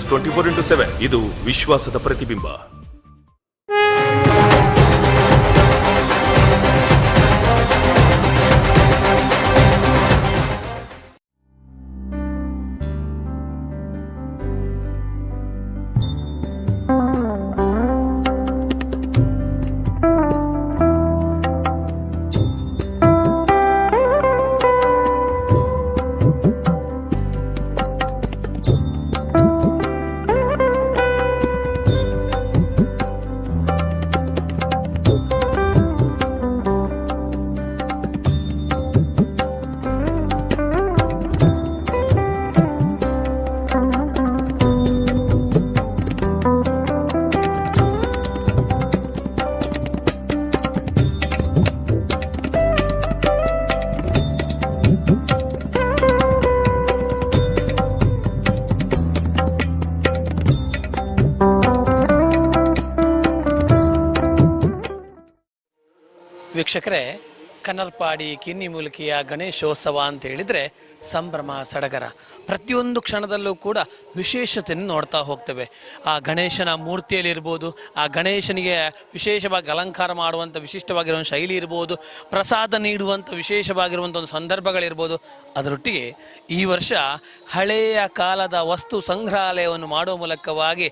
Twenty four into seven ಇದು ವಿಶ್ವಾಸದ ಪ್ರತಿಬಿಂಬ. ವೀಕ್ಷಕರೇ ಕನ್ನರ್ಪಾಡಿ ಕಿನ್ನಿ ಮೂಲಿಕೆಯ ಗಣೇಶೋತ್ಸವ ಅಂತ ಹೇಳಿದರೆ ಸಂಭ್ರಮ, ಸಡಗರ. ಪ್ರತಿಯೊಂದು ಕ್ಷಣದಲ್ಲೂ ಕೂಡ ವಿಶೇಷತೆಯನ್ನು ನೋಡ್ತಾ ಹೋಗ್ತೇವೆ. ಆ ಗಣೇಶನ ಮೂರ್ತಿಯಲ್ಲಿರ್ಬೋದು ಆ ಗಣೇಶನಿಗೆ ವಿಶೇಷವಾಗಿ ಅಲಂಕಾರ ಮಾಡುವಂಥ ವಿಶಿಷ್ಟವಾಗಿರುವಂಥ ಶೈಲಿ ಇರ್ಬೋದು, ಪ್ರಸಾದ ನೀಡುವಂಥ ವಿಶೇಷವಾಗಿರುವಂಥ ಒಂದು ಸಂದರ್ಭಗಳಿರ್ಬೋದು, ಅದರೊಟ್ಟಿಗೆ ಈ ವರ್ಷ ಹಳೆಯ ಕಾಲದ ವಸ್ತು ಸಂಗ್ರಹಾಲಯವನ್ನು ಮಾಡುವ ಮೂಲಕವಾಗಿ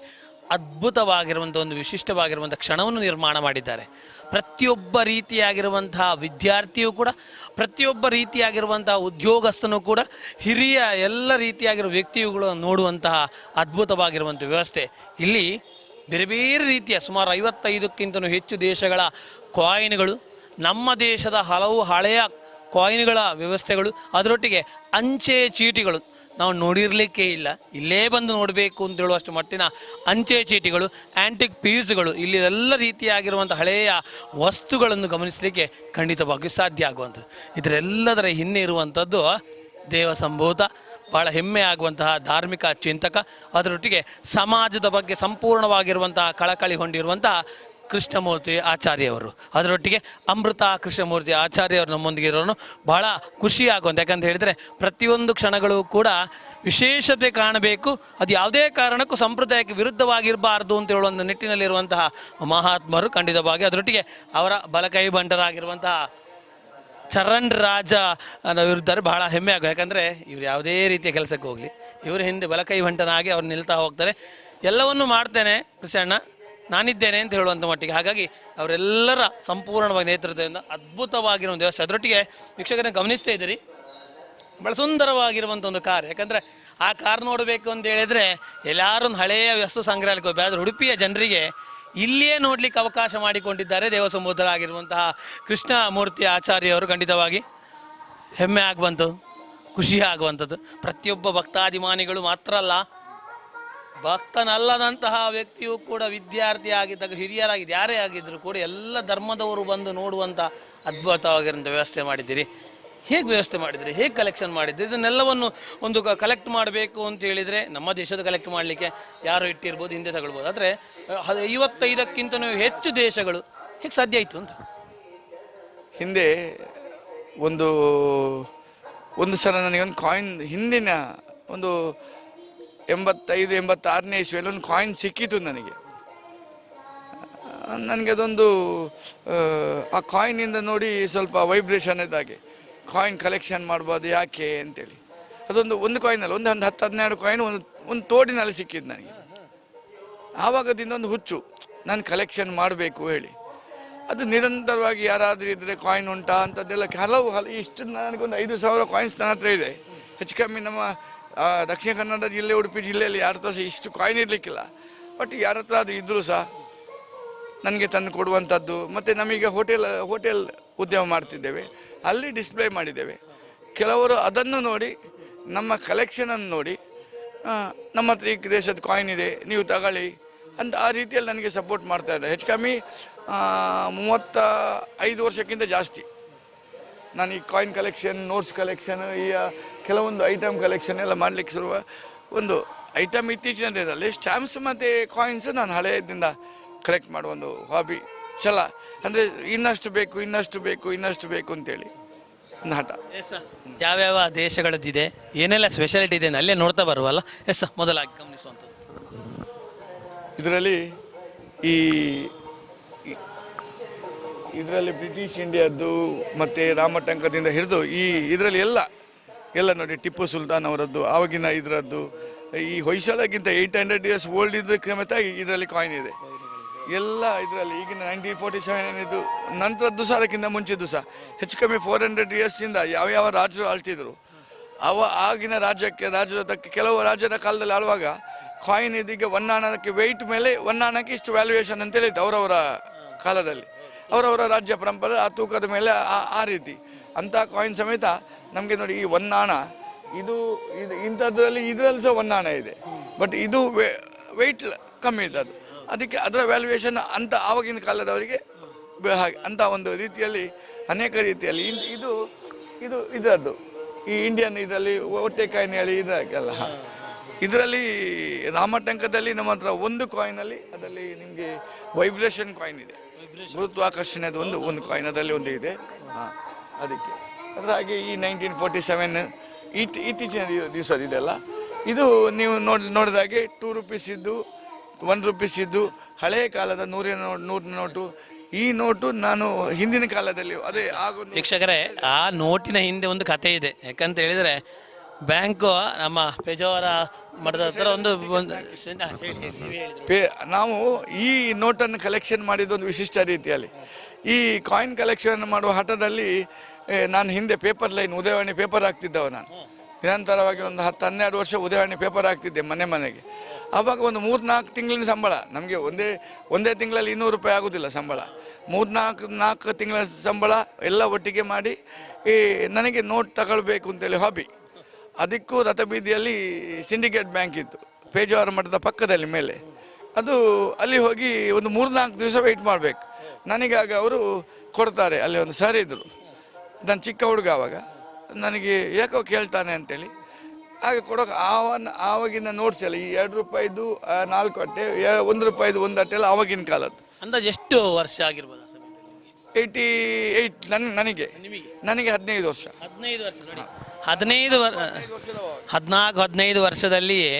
ಅದ್ಭುತವಾಗಿರುವಂಥ ಒಂದು ವಿಶಿಷ್ಟವಾಗಿರುವಂಥ ಕ್ಷಣವನ್ನು ನಿರ್ಮಾಣ ಮಾಡಿದ್ದಾರೆ. ಪ್ರತಿಯೊಬ್ಬ ರೀತಿಯಾಗಿರುವಂತಹ ವಿದ್ಯಾರ್ಥಿಯೂ ಕೂಡ, ಪ್ರತಿಯೊಬ್ಬ ರೀತಿಯಾಗಿರುವಂತಹ ಉದ್ಯೋಗಸ್ಥನು ಕೂಡ, ಹಿರಿಯ ಎಲ್ಲ ರೀತಿಯಾಗಿರುವ ವ್ಯಕ್ತಿಗಳು ನೋಡುವಂತಹ ಅದ್ಭುತವಾಗಿರುವಂಥ ವ್ಯವಸ್ಥೆ. ಇಲ್ಲಿ ಬೇರೆ ಬೇರೆ ರೀತಿಯ ಸುಮಾರು ಐವತ್ತೈದಕ್ಕಿಂತಲೂ ಹೆಚ್ಚು ದೇಶಗಳ ಕಾಯಿನ್ಗಳು ನಮ್ಮ ದೇಶದ ಹಲವು ಹಳೆಯ ಕಾಯಿನ್ಗಳ ವ್ಯವಸ್ಥೆಗಳು, ಅದರೊಟ್ಟಿಗೆ ಅಂಚೆ ಚೀಟಿಗಳು ನಾವು ನೋಡಿರಲಿಕ್ಕೆ ಇಲ್ಲ. ಇಲ್ಲೇ ಬಂದು ನೋಡಬೇಕು ಅಂತ ಹೇಳುವಷ್ಟು ಮಟ್ಟಿನ ಅಂಚೆ ಚೀಟಿಗಳು ಆ್ಯಂಟಿಕ್ ಪೀಸ್ಗಳು ಇಲ್ಲಿ ಎಲ್ಲ ರೀತಿಯಾಗಿರುವಂಥ ಹಳೆಯ ವಸ್ತುಗಳನ್ನು ಗಮನಿಸಲಿಕ್ಕೆ ಖಂಡಿತವಾಗಿಯೂ ಸಾಧ್ಯ ಆಗುವಂಥದ್ದು. ಇದರೆಲ್ಲದರ ಹಿಂದೆ ಇರುವಂಥದ್ದು ದೇವ ಸಂಭೂತ ಭಾಳ ಹೆಮ್ಮೆ ಆಗುವಂತಹ ಧಾರ್ಮಿಕ ಚಿಂತಕ, ಅದರೊಟ್ಟಿಗೆ ಸಮಾಜದ ಬಗ್ಗೆ ಸಂಪೂರ್ಣವಾಗಿರುವಂತಹ ಕಳಕಳಿ ಹೊಂದಿರುವಂತಹ ಕೃಷ್ಣಮೂರ್ತಿ ಆಚಾರ್ಯವರು. ಅದರೊಟ್ಟಿಗೆ ಅಮೃತ ಕೃಷ್ಣಮೂರ್ತಿ ಆಚಾರ್ಯವರು ನಮ್ಮೊಂದಿಗೆ ಇರೋನು. ಬಹಳ ಖುಷಿ ಆಗುವಂತ ಯಾಕಂತ ಹೇಳಿದರೆ ಪ್ರತಿಯೊಂದು ಕ್ಷಣಗಳು ಕೂಡ ವಿಶೇಷತೆ ಕಾಣಬೇಕು. ಅದು ಯಾವುದೇ ಕಾರಣಕ್ಕೂ ಸಂಪ್ರದಾಯಕ್ಕೆ ವಿರುದ್ಧವಾಗಿರಬಾರ್ದು ಅಂತ ಹೇಳುವ ಒಂದು ನಿಟ್ಟಿನಲ್ಲಿರುವಂತಹ ಮಹಾತ್ಮರು ಖಂಡಿತವಾಗಿ ಅದರೊಟ್ಟಿಗೆ ಅವರ ಬಲಕೈ ಬಂಟರಾಗಿರುವಂತಹ ಚರಣ್ ರಾಜ ಇರ್ತಾರೆ ಬಹಳ ಹೆಮ್ಮೆ ಆಗ ಯಾಕಂದರೆ ಇವ್ರು ಯಾವುದೇ ರೀತಿಯ ಕೆಲಸಕ್ಕೆ ಹೋಗಲಿ. ಇವರು ಹಿಂದೆ ಬಲಕೈ ಬಂಟನಾಗಿ ಅವ್ರು ನಿಲ್ತಾ ಹೋಗ್ತಾರೆ. ಎಲ್ಲವನ್ನೂ ಮಾಡ್ತೇನೆ ಕೃಷ್ಣಣ್ಣ. ನಾನಿದ್ದೇನೆ ಅಂತ ಹೇಳುವಂಥ ಮಟ್ಟಿಗೆ. ಹಾಗಾಗಿ ಅವರೆಲ್ಲರ ಸಂಪೂರ್ಣವಾಗಿ ನೇತೃತ್ವದಿಂದ ಅದ್ಭುತವಾಗಿರೋ ಒಂದು ವ್ಯವಸ್ಥೆ ಅದರೊಟ್ಟಿಗೆ ವೀಕ್ಷಕರನ್ನ ಗಮನಿಸ್ತಾ ಇದ್ದೀರಿ. ಭಾಳ ಸುಂದರವಾಗಿರುವಂಥ ಒಂದು ಕಾರ್. ಯಾಕಂದರೆ ಆ ಕಾರ್ ನೋಡಬೇಕು ಅಂತ ಹೇಳಿದರೆ ಎಲ್ಲರೂ ಹಳೆಯ ವಸ್ತು ಸಂಗ್ರಹಾಲಯಕ್ಕೆ ಹೋಗಿ ಆದರೆ ಉಡುಪಿಯ ಜನರಿಗೆ ಇಲ್ಲಿಯೇ ನೋಡ್ಲಿಕ್ಕೆ ಅವಕಾಶ ಮಾಡಿಕೊಂಡಿದ್ದಾರೆ ದೇವಸಮುದ್ರರಾಗಿರುವಂತಹ ಕೃಷ್ಣ ಮೂರ್ತಿ ಆಚಾರ್ಯವರು ಖಂಡಿತವಾಗಿ ಹೆಮ್ಮೆ ಆಗುವಂಥದ್ದು ಖುಷಿ ಆಗುವಂಥದ್ದು ಪ್ರತಿಯೊಬ್ಬ ಭಕ್ತಾಭಿಮಾನಿಗಳು ಮಾತ್ರ ಅಲ್ಲ ಭಕ್ತನಲ್ಲದಂತಹ ವ್ಯಕ್ತಿಯು ಕೂಡ ವಿದ್ಯಾರ್ಥಿ ಆಗಿದ್ದಾಗ, ಹಿರಿಯರಾಗಿದ್ದು ಯಾರೇ ಆಗಿದ್ದರೂ ಕೂಡ ಎಲ್ಲ ಧರ್ಮದವರು ಬಂದು ನೋಡುವಂಥ ಅದ್ಭುತವಾಗಿರುವಂಥ ವ್ಯವಸ್ಥೆ ಮಾಡಿದ್ದೀರಿ. ಹೇಗೆ ವ್ಯವಸ್ಥೆ ಮಾಡಿದ್ರಿ ಹೇಗೆ ಕಲೆಕ್ಷನ್ ಮಾಡಿದ್ರಿ ಇದನ್ನೆಲ್ಲವನ್ನು ಒಂದು ಕಲೆಕ್ಟ್ ಮಾಡಬೇಕು ಅಂತ ಹೇಳಿದರೆ, ನಮ್ಮ ದೇಶದ ಕಲೆಕ್ಟ್ ಮಾಡಲಿಕ್ಕೆ ಯಾರು ಇಟ್ಟಿರ್ಬೋದು, ಹಿಂದೆ ತಗೊಳ್ಬೋದು. ಆದರೆ ಐವತ್ತೈದಕ್ಕಿಂತಲೂ ಹೆಚ್ಚು ದೇಶಗಳು, ಹೇಗೆ ಸಾಧ್ಯ ಆಯಿತು ಅಂತ? ಹಿಂದೆ ಒಂದು ಒಂದು ಸಲ ನನಗೊಂದು ಕಾಯಿನ್ ಹಿಂದಿನ ಒಂದು ಎಂಬತ್ತೈದು ಎಂಬತ್ತಾರನೇ ಇಸ್ವಿಯಲ್ಲಿ ಒಂದು ಕಾಯಿನ್ ಸಿಕ್ಕಿತು ನನಗೆ. ನನಗೆ ಅದೊಂದು ಆ, ಕಾಯಿನಿಂದ ನೋಡಿ ಸ್ವಲ್ಪ ವೈಬ್ರೇಷನ್ ಇದ್ದಾಗೆ ಕಾಯಿನ್ ಕಲೆಕ್ಷನ್ ಮಾಡ್ಬೋದು ಯಾಕೆ ಅಂತೇಳಿ. ಅದೊಂದು ಒಂದು ಕಾಯಿನ್ ಅಲ್ಲ ಒಂದು ಒಂದು ಹತ್ತು ಹದಿನೆರಡು ಕಾಯಿನ್ ಒಂದು ಒಂದು ತೋಡಿನಲ್ಲಿ ಸಿಕ್ಕಿದ್ದು ನನಗೆ. ಆವಾಗದಿಂದ ಒಂದು ಹುಚ್ಚು ನಾನು ಕಲೆಕ್ಷನ್ ಮಾಡಬೇಕು ಹೇಳಿ. ಅದು ನಿರಂತರವಾಗಿ ಯಾರಾದರೂ ಇದ್ದರೆ ಕಾಯಿನ್ ಉಂಟಾ ಅಂತದ್ದೆಲ್ಲ ಹಲವು ಹಲ ಇಷ್ಟು ನನಗೊಂದು ಐದು ಸಾವಿರ ಕಾಯಿನ್ಸ್ ನನ್ನ ಹತ್ರ ಇದೆ. ಹೆಚ್ಚು ಕಮ್ಮಿ ನಮ್ಮ ದಕ್ಷಿಣ ಕನ್ನಡ ಜಿಲ್ಲೆ, ಉಡುಪಿ ಜಿಲ್ಲೆಯಲ್ಲಿ ಯಾರ ಹತ್ರ ಸಹ ಇಷ್ಟು ಕಾಯಿನ್ ಇರಲಿಕ್ಕಿಲ್ಲ. ಬಟ್ ಯಾರ ಹತ್ರ ಅದು ಇದ್ದರೂ ಸಹ ನನಗೆ ತಂದು ಕೊಡುವಂಥದ್ದು, ಮತ್ತು ನಮಗೆ ಹೋಟೆಲ್ ಹೋಟೆಲ್ ಉದ್ಯಮ ಮಾಡ್ತಿದ್ದೇವೆ. ಅಲ್ಲಿ ಡಿಸ್ಪ್ಲೇ ಮಾಡಿದ್ದೇವೆ. ಕೆಲವರು ಅದನ್ನು ನೋಡಿ, ನಮ್ಮ ಕಲೆಕ್ಷನನ್ನು ನೋಡಿ ನಮ್ಮ ಹತ್ರ ಈ ದೇಶದ ಕಾಯಿನ್ ಇದೆ, ನೀವು ತಗೊಳ್ಳಿ ಅಂತ ಆ ರೀತಿಯಲ್ಲಿ ನನಗೆ ಸಪೋರ್ಟ್ ಮಾಡ್ತಾ ಇದ್ದಾರೆ. ಹೆಚ್ಚು ಕಮ್ಮಿ ಮೂವತ್ತ ಐದು ವರ್ಷಕ್ಕಿಂತ ಜಾಸ್ತಿ ನಾನು ಈ ಕಾಯಿನ್ ಕಲೆಕ್ಷನ್ ನೋಟ್ಸ್ ಕಲೆಕ್ಷನ್ ಈ ಕೆಲವೊಂದು ಐಟಮ್ ಕಲೆಕ್ಷನ್ ಎಲ್ಲ ಮಾಡಲಿಕ್ಕೆ ಶುರುವ ಒಂದು ಐಟಮ್ ಇತ್ತೀಚಿನ ದಿನದಲ್ಲಿ ಸ್ಟ್ಯಾಂಪ್ಸ್ ಮತ್ತು ಕಾಯಿನ್ಸ್ ನಾನು ಹಳೆಯದಿಂದ ಕಲೆಕ್ಟ್ ಮಾಡುವ ಒಂದು ಹಾಬಿ ಛಲ ಅಂದರೆ ಇನ್ನಷ್ಟು ಬೇಕು ಇನ್ನಷ್ಟು ಬೇಕು ಇನ್ನಷ್ಟು ಬೇಕು ಅಂತೇಳಿ. ಒಂದು ಹಠ. ಎಸ್ ಯಾವ್ಯಾವ ದೇಶಗಳದ್ದಿದೆ ಏನೆಲ್ಲ ಸ್ಪೆಷಾಲಿಟಿ ಇದೆ ಅಲ್ಲೇ ನೋಡ್ತಾ ಬರುವಲ್ಲ? ಎಸ್ ಮೊದಲಾಗಿ ಗಮನಿಸುವಂಥದ್ದು. ಇದರಲ್ಲಿ ಈ ಇದರಲ್ಲಿ ಬ್ರಿಟಿಷ್ ಇಂಡಿಯಾದ್ದು ಮತ್ತು ರಾಮಟಂಕದಿಂದ ಹಿಡಿದು ಈ ಇದರಲ್ಲಿ ಎಲ್ಲ ಎಲ್ಲ ನೋಡಿ, ಟಿಪ್ಪು ಸುಲ್ತಾನ್ ಅವರದ್ದು, ಆವಾಗಿನ ಇದರದ್ದು, ಈ ಹೊಯ್ಸಳಗಿಂತ ಏಯ್ಟ್ ಹಂಡ್ರೆಡ್ ಇಯರ್ಸ್ ಓಲ್ಡ್ ಇದ್ದಕ್ಕೆ ಸಮೇತ ಇದರಲ್ಲಿ ಕಾಯಿನ್ ಇದೆ. ಎಲ್ಲ ಇದರಲ್ಲಿ, ಈಗಿನ ನೈನ್ಟೀನ್ ಫೋರ್ಟಿ ಸೆವೆನ್ ಇದು, ನಂತರದ್ದು ಸಹ ಅದಕ್ಕಿಂತ ಮುಂಚಿದ್ದು ಸಹ. ಹೆಚ್ಚು ಕಮ್ಮಿ ಫೋರ್ ಹಂಡ್ರೆಡ್ ಇಯರ್ಸಿಂದ ಯಾವ್ಯಾವ ರಾಜರು ಆಳ್ತಿದ್ರು, ಅವ ಆಗಿನ ರಾಜ್ಯಕ್ಕೆ, ರಾಜ್ಯದಕ್ಕೆ, ಕೆಲವು ರಾಜ್ಯದ ಕಾಲದಲ್ಲಿ ಆಳುವಾಗ ಕಾಯಿನ್ ಇದೀಗ ಒನ್ನಾಣಕ್ಕೆ ವೆಯ್ಟ್ ಮೇಲೆ ಒನ್ನಾಣಕ್ಕೆ ಇಷ್ಟು ವ್ಯಾಲ್ಯೂಯೇಷನ್ ಅಂತೇಳಿ ಹೇಳಿದ್ದು ಅವರವರ ಕಾಲದಲ್ಲಿ. ಅವರವರ ರಾಜ್ಯ ಪರಂಪರೆ, ಆ ತೂಕದ ಮೇಲೆ ಆ- ಆ ರೀತಿ. ಅಂಥ ಕಾಯಿನ್ ಸಮೇತ ನಮಗೆ ನೋಡಿ ಈ ಒನ್ನಾಣ ಇದು ಇದು ಇಂಥದ್ರಲ್ಲಿ ಇದರಲ್ಲಿ ಸಹ ಒನ್ನಾಣ ಇದೆ. ಬಟ್ ಇದು ವೆಯ್ಟ್ ಕಮ್ಮಿ ಇದೆ ಅದು. ಅದಕ್ಕೆ ಅದರ ವ್ಯಾಲ್ಯೂಯೇಷನ್ ಅಂತ ಆವಾಗಿನ ಕಾಲದವರಿಗೆ ಹಾಗೆ ಅಂತ ಒಂದು ರೀತಿಯಲ್ಲಿ ಅನೇಕ ರೀತಿಯಲ್ಲಿ ಇದು ಇದು ಇದರದ್ದು. ಈ ಇಂಡಿಯನ್ ಇದರಲ್ಲಿ ಹೊಟ್ಟೆ ಕಾಯಿನ್ ಹೇಳಿ ಇದಕ್ಕೆಲ್ಲ ಇದರಲ್ಲಿ ರಾಮಟಂಕದಲ್ಲಿ ನಮ್ಮ ಹತ್ರ ಒಂದು ಕಾಯಿನಲ್ಲಿ ಅದರಲ್ಲಿ ನಿಮಗೆ ವೈಬ್ರೇಷನ್ ಕಾಯಿನ್ ಇದೆ. ಗುರುತ್ವಾಕರ್ಷಣೆದು ಒಂದು ಒಂದು ಕಾಯಿನ್ ಅದರಲ್ಲಿ ಒಂದು ಇದೆ. ಹಾಂ ಅದಕ್ಕೆ. ಅದರ ಹಾಗೆ ಈ ನೈನ್ಟೀನ್ ಫೋರ್ಟಿ ಸೆವೆನ್ ಇತ್ ಇತ್ತೀಚಿನ ದಿವಸದಿದೆಲ್ಲ ದಿವಸದ ಇದು ನೀವು ನೋಡಿ ನೋಡಿದಾಗೆ ಟೂ ರುಪೀಸ್ ಇದ್ದು ಒನ್ ರುಪೀಸ್ ಇದ್ದು ಹಳೆಯ ಕಾಲದ ನೂರಿನ ನೋಟ್ ನೂರಿನ ನೋಟು. ಈ ನೋಟು ನಾನು ಹಿಂದಿನ ಕಾಲದಲ್ಲಿ ಅದೇ ಆಗೋ ವೀಕ್ಷಕರೇ ಆ ನೋಟಿನ ಹಿಂದೆ ಒಂದು ಕಥೆ ಇದೆ. ಯಾಕಂತ ಹೇಳಿದರೆ ಬ್ಯಾಂಕು ನಮ್ಮ ಪೇಜಾವರ ಮಠದ ಹತ್ರ ಒಂದು ಒಂದು ಹೇಳಿ, ಹೇಳಿ, ನೀವೇ ಹೇಳಿದ್ರು. ಪೇ ನಾವು ಈ ನೋಟನ್ನು ಕಲೆಕ್ಷನ್ ಮಾಡಿದ್ದು ಒಂದು ವಿಶಿಷ್ಟ ರೀತಿಯಲ್ಲಿ. ಈ ಕಾಯಿನ್ ಕಲೆಕ್ಷನ್ ಮಾಡುವ ಹಠದಲ್ಲಿ ನಾನು ಹಿಂದೆ ಪೇಪರ್ ಲೈನ್ ಉದಯವಾಣಿ ಪೇಪರ್ ಹಾಕ್ತಿದ್ದವ ನಾನು. ನಿರಂತರವಾಗಿ ಒಂದು ಹತ್ತು, ಹನ್ನೆರಡು ವರ್ಷ ಉದಯವಾಣಿ ಪೇಪರ್ ಹಾಕ್ತಿದ್ದೆ ಮನೆ ಮನೆಗೆ. ಆವಾಗ ಒಂದು ಮೂರು ನಾಲ್ಕು ತಿಂಗಳಿನ ಸಂಬಳ, ನಮಗೆ ಒಂದೇ ಒಂದೇ ತಿಂಗಳಲ್ಲಿ ಇನ್ನೂರು ರೂಪಾಯಿ ಆಗೋದಿಲ್ಲ ಸಂಬಳ. ಮೂರು ನಾಲ್ಕು ನಾಲ್ಕು ತಿಂಗಳ ಸಂಬಳ ಎಲ್ಲ ಒಟ್ಟಿಗೆ ಮಾಡಿ, ಈ ನನಗೆ ನೋಟ್ ತಗೊಳ್ಬೇಕು ಅಂತೇಳಿ ಹಾಬಿ ಅದಕ್ಕೂ ರಥಬೀದಿಯಲ್ಲಿ ಸಿಂಡಿಕೇಟ್ ಬ್ಯಾಂಕ್ ಇತ್ತು, ಪೇಜಾವರ ಮಠದ ಪಕ್ಕದಲ್ಲಿ ಮೇಲೆ. ಅದು ಅಲ್ಲಿ ಹೋಗಿ ಒಂದು ಮೂರ್ನಾಲ್ಕು ದಿವಸ ವೆಯ್ಟ್ ಮಾಡಬೇಕು. ನನಗಾಗ ಅವರು ಕೊಡ್ತಾರೆ, ಅಲ್ಲಿ ಒಂದು ಸರ್ ಇದ್ದರು ನಾನು ಚಿಕ್ಕ ಹುಡುಗ ಆವಾಗ ನನಗೆ ಯಾಕೋ ಕೇಳ್ತಾನೆ ಅಂತೇಳಿ. ಆಗ ಕೊಡೋಕೆ ಆವನ್ನ ಆವಾಗಿನ ನೋಟ್ಸ್ ಎಲ್ಲ ಈ ಎರಡು ರೂಪಾಯಿದು ಆ, ನಾಲ್ಕು ಅಟ್ಟೆ ಎ- ಒಂದು ರೂಪಾಯಿದು ಒಂದು ಅಟ್ಟೆ ಎಲ್ಲ ಆವಾಗಿನ ಕಾಲದ್ದು. ಅಂದಾಜು ಎಷ್ಟು ವರ್ಷ ಆಗಿರ್ಬೋದು ಆ ಸಮಯದಲ್ಲಿ ಏಯ್ಟಿ ಏಯ್ಟ್ ನನ್ ನನಗೆ. ನಿಮಗೆ? ನನಗೆ ಹದಿನೈದು ವರ್ಷ. ಹದಿನೈದು ವರ್ಷ ನೋಡಿ. ಹದಿನೈದು ವರ್ಷ ಹದಿನಾಲ್ಕು ಹದಿನೈದು ವರ್ಷದಲ್ಲಿಯೇ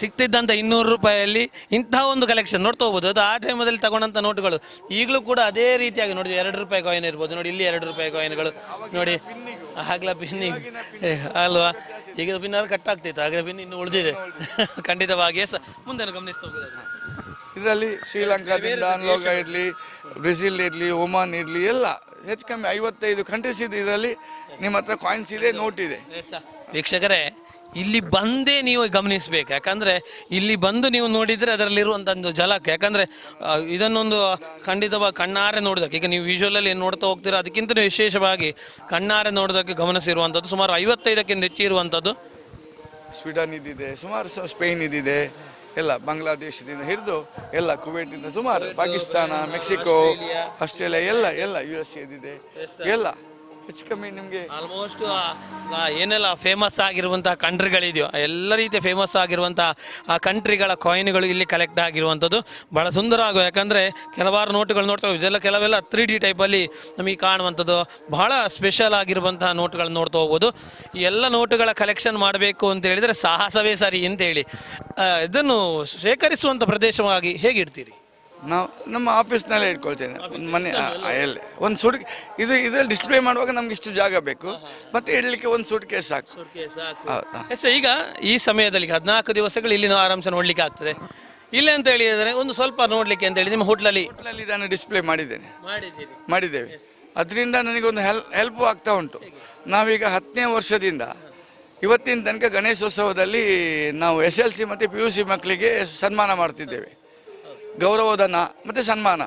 ಸಿಗ್ತಿದ್ದಂಥ ಇನ್ನೂರು ರೂಪಾಯಲ್ಲಿ ಇಂತಹ ಒಂದು ಕಲೆಕ್ಷನ್ ನೋಡ್ತಾ ಹೋಗ್ಬೋದು. ಅದು ಆ ಟೈಮಲ್ಲಿ ತಗೊಂಡಂಥ ನೋಟುಗಳು ಈಗಲೂ ಕೂಡ ಅದೇ ರೀತಿಯಾಗಿ ನೋಡಿ ಎರಡು ರೂಪಾಯಿ ಕಾಯಿನ್ ಇರ್ಬೋದು. ನೋಡಿ ಇಲ್ಲಿ ಎರಡು ರೂಪಾಯಿ ಕಾಯಿನ್ಗಳು ನೋಡಿ ಆಗ್ಲ ಬಿನ್ನಿ ಅಲ್ವಾ? ಈಗ ಬಿನ್ ಕಟ್ ಆಗ್ತಿತ್ತು. ಆಗ್ಲ ಪಿನ್ ಇನ್ನು ಉಳಿದಿದೆ. ಖಂಡಿತವಾಗಿ ಸಹ ಮುಂದೆ ಗಮನಿಸ್ತಾ ಹೋಗೋದು ಅದನ್ನ. ಇದರಲ್ಲಿ ಶ್ರೀಲಂಕಾದಿಂದ ಅನ್ಲೋಗ ಇರಲಿ ಬ್ರೆಜಿಲ್ ಇರಲಿ ಒಮಾನ್ ಇರಲಿ ಎಲ್ಲ ಹೆಚ್ಚು ಕಮ್ಮಿ ಐವತ್ತೈದು ಕಂಟ್ರೀಸ್ ಇದೆ ಇದರಲ್ಲಿ. ನಿಮ್ಮ ಹತ್ರ ಕಾಯಿನ್ಸ್ ಇದೆ ನೋಟ್ ಇದೆ. ವೀಕ್ಷಕರೇ ಇಲ್ಲಿ ಬಂದೇ ನೀವು ಗಮನಿಸಬೇಕು. ಯಾಕಂದ್ರೆ ಇಲ್ಲಿ ಬಂದು ನೀವು ನೋಡಿದ್ರೆ ಅದರಲ್ಲಿರುವಂಥ ಒಂದು ಜಲಕ ಯಾಕಂದ್ರೆ ಇದನ್ನೊಂದು ಖಂಡಿತವಾಗಿ ಕಣ್ಣಾರೆ ನೋಡೋದಕ್ಕೆ. ಈಗ ನೀವು ವಿಜುವಲಲ್ಲಿ ಏನು ನೋಡ್ತಾ ಹೋಗ್ತೀರಾ ಅದಕ್ಕಿಂತ ವಿಶೇಷವಾಗಿ ಕಣ್ಣಾರೆ ನೋಡೋದಕ್ಕೆ ಗಮನಿಸಿರುವಂಥದ್ದು ಸುಮಾರು ಐವತ್ತೈದಕ್ಕಿಂತ ಹೆಚ್ಚು ಇರುವಂಥದ್ದು ಸ್ವೀಡನ್ ಇದ್ದಿದೆ ಸುಮಾರು ಸ್ಪೇನ್ ಇದ್ದಿದೆ ಎಲ್ಲ ಬಾಂಗ್ಲಾದೇಶದಿಂದ ಹಿಡಿದು ಎಲ್ಲ ಕುವೈಟ್ನಿಂದ ಸುಮಾರು ಪಾಕಿಸ್ತಾನ ಮೆಕ್ಸಿಕೋ ಆಸ್ಟ್ರೇಲಿಯಾ ಎಲ್ಲ ಎಲ್ಲ ಯು ಎಸ್ ಎದಿದೆ ಎಲ್ಲ. ಹೆಚ್ಚು ಕಮ್ಮಿ ನಿಮಗೆ. ಆಲ್ಮೋಸ್ಟ್ ಏನೆಲ್ಲ ಫೇಮಸ್ ಆಗಿರುವಂಥ ಕಂಟ್ರಿಗಳಿದೆಯೋ ಎಲ್ಲ ರೀತಿಯ ಫೇಮಸ್ ಆಗಿರುವಂಥ ಆ ಕಂಟ್ರಿಗಳ ಕಾಯಿನ್ಗಳು ಇಲ್ಲಿ ಕಲೆಕ್ಟ್ ಆಗಿರುವಂಥದ್ದು ಬಹಳ ಸುಂದರ ಆಗೋ ಯಾಕಂದರೆ ಕೆಲವಾರು ನೋಟುಗಳು ನೋಡ್ತಾ. ಇದೆಲ್ಲ ಕೆಲವೆಲ್ಲ ತ್ರೀ ಡಿ ಟೈಪಲ್ಲಿ ನಮಗೆ ಕಾಣುವಂಥದ್ದು. ಬಹಳ ಸ್ಪೆಷಲ್ ಆಗಿರುವಂತಹ ನೋಟುಗಳನ್ನ ನೋಡ್ತಾ ಹೋಗ್ಬೋದು. ಎಲ್ಲ ನೋಟುಗಳ ಕಲೆಕ್ಷನ್ ಮಾಡಬೇಕು ಅಂತ ಹೇಳಿದರೆ ಸಾಹಸವೇ ಸರಿ ಅಂತೇಳಿ ಇದನ್ನು ಶೇಖರಿಸುವಂಥ ಪ್ರದೇಶವಾಗಿ ಹೇಗಿಡ್ತೀರಿ? ನಾವು ನಮ್ಮ ಆಫೀಸ್ನಲ್ಲೇ ಇಟ್ಕೊಳ್ತೇನೆ. ಒಂದು ಮನೆ ಎಲ್ಲಿ. ಒಂದು ಸೂಟ್ ಇದು ಇದರಲ್ಲಿ ಡಿಸ್ಪ್ಲೇ ಮಾಡುವಾಗ ನಮ್ಗೆ ಇಷ್ಟು ಜಾಗ ಬೇಕು. ಮತ್ತೆ ಇಡಲಿಕ್ಕೆ ಒಂದು ಸೂಟ್ ಕೇಸ್ ಸಾಕು. ಹೌದಾ? ಎಸ್ ಈಗ ಈ ಸಮಯದಲ್ಲಿ ಹದಿನಾಲ್ಕು ದಿವಸಗಳು ಇಲ್ಲಿ ನಾವು ಆರಾಮ್ಸೆ ನೋಡ್ಲಿಕ್ಕೆ ಆಗ್ತದೆ. ಇಲ್ಲ ಅಂತ ಹೇಳಿದ್ರೆ ಒಂದು ಸ್ವಲ್ಪ ನೋಡ್ಲಿಕ್ಕೆ ಅಂತ ಹೇಳಿ ನಿಮ್ಮ ಹೋಟ್ಲಲ್ಲಿ ಹೋಟ್ಲಲ್ಲಿ ಇದನ್ನು ಡಿಸ್ಪ್ಲೇ ಮಾಡಿದ್ದೇನೆ. ಮಾಡಿದ್ದೇವೆ. ಅದರಿಂದ ನನಗೊಂದು ಹೆಲ್ ಹೆಲ್ಪ್ ಆಗ್ತಾ ಉಂಟು. ನಾವೀಗ ಹತ್ತನೇ ವರ್ಷದಿಂದ ಇವತ್ತಿನ ತನಕ ಗಣೇಶೋತ್ಸವದಲ್ಲಿ ನಾವು ಎಸ್ ಎಲ್ ಸಿ ಮತ್ತು ಪಿ ಯು ಸಿ ಮಕ್ಕಳಿಗೆ ಸನ್ಮಾನ ಮಾಡ್ತಿದ್ದೇವೆ. ಗೌರವಧನ ಮತ್ತು ಸನ್ಮಾನ.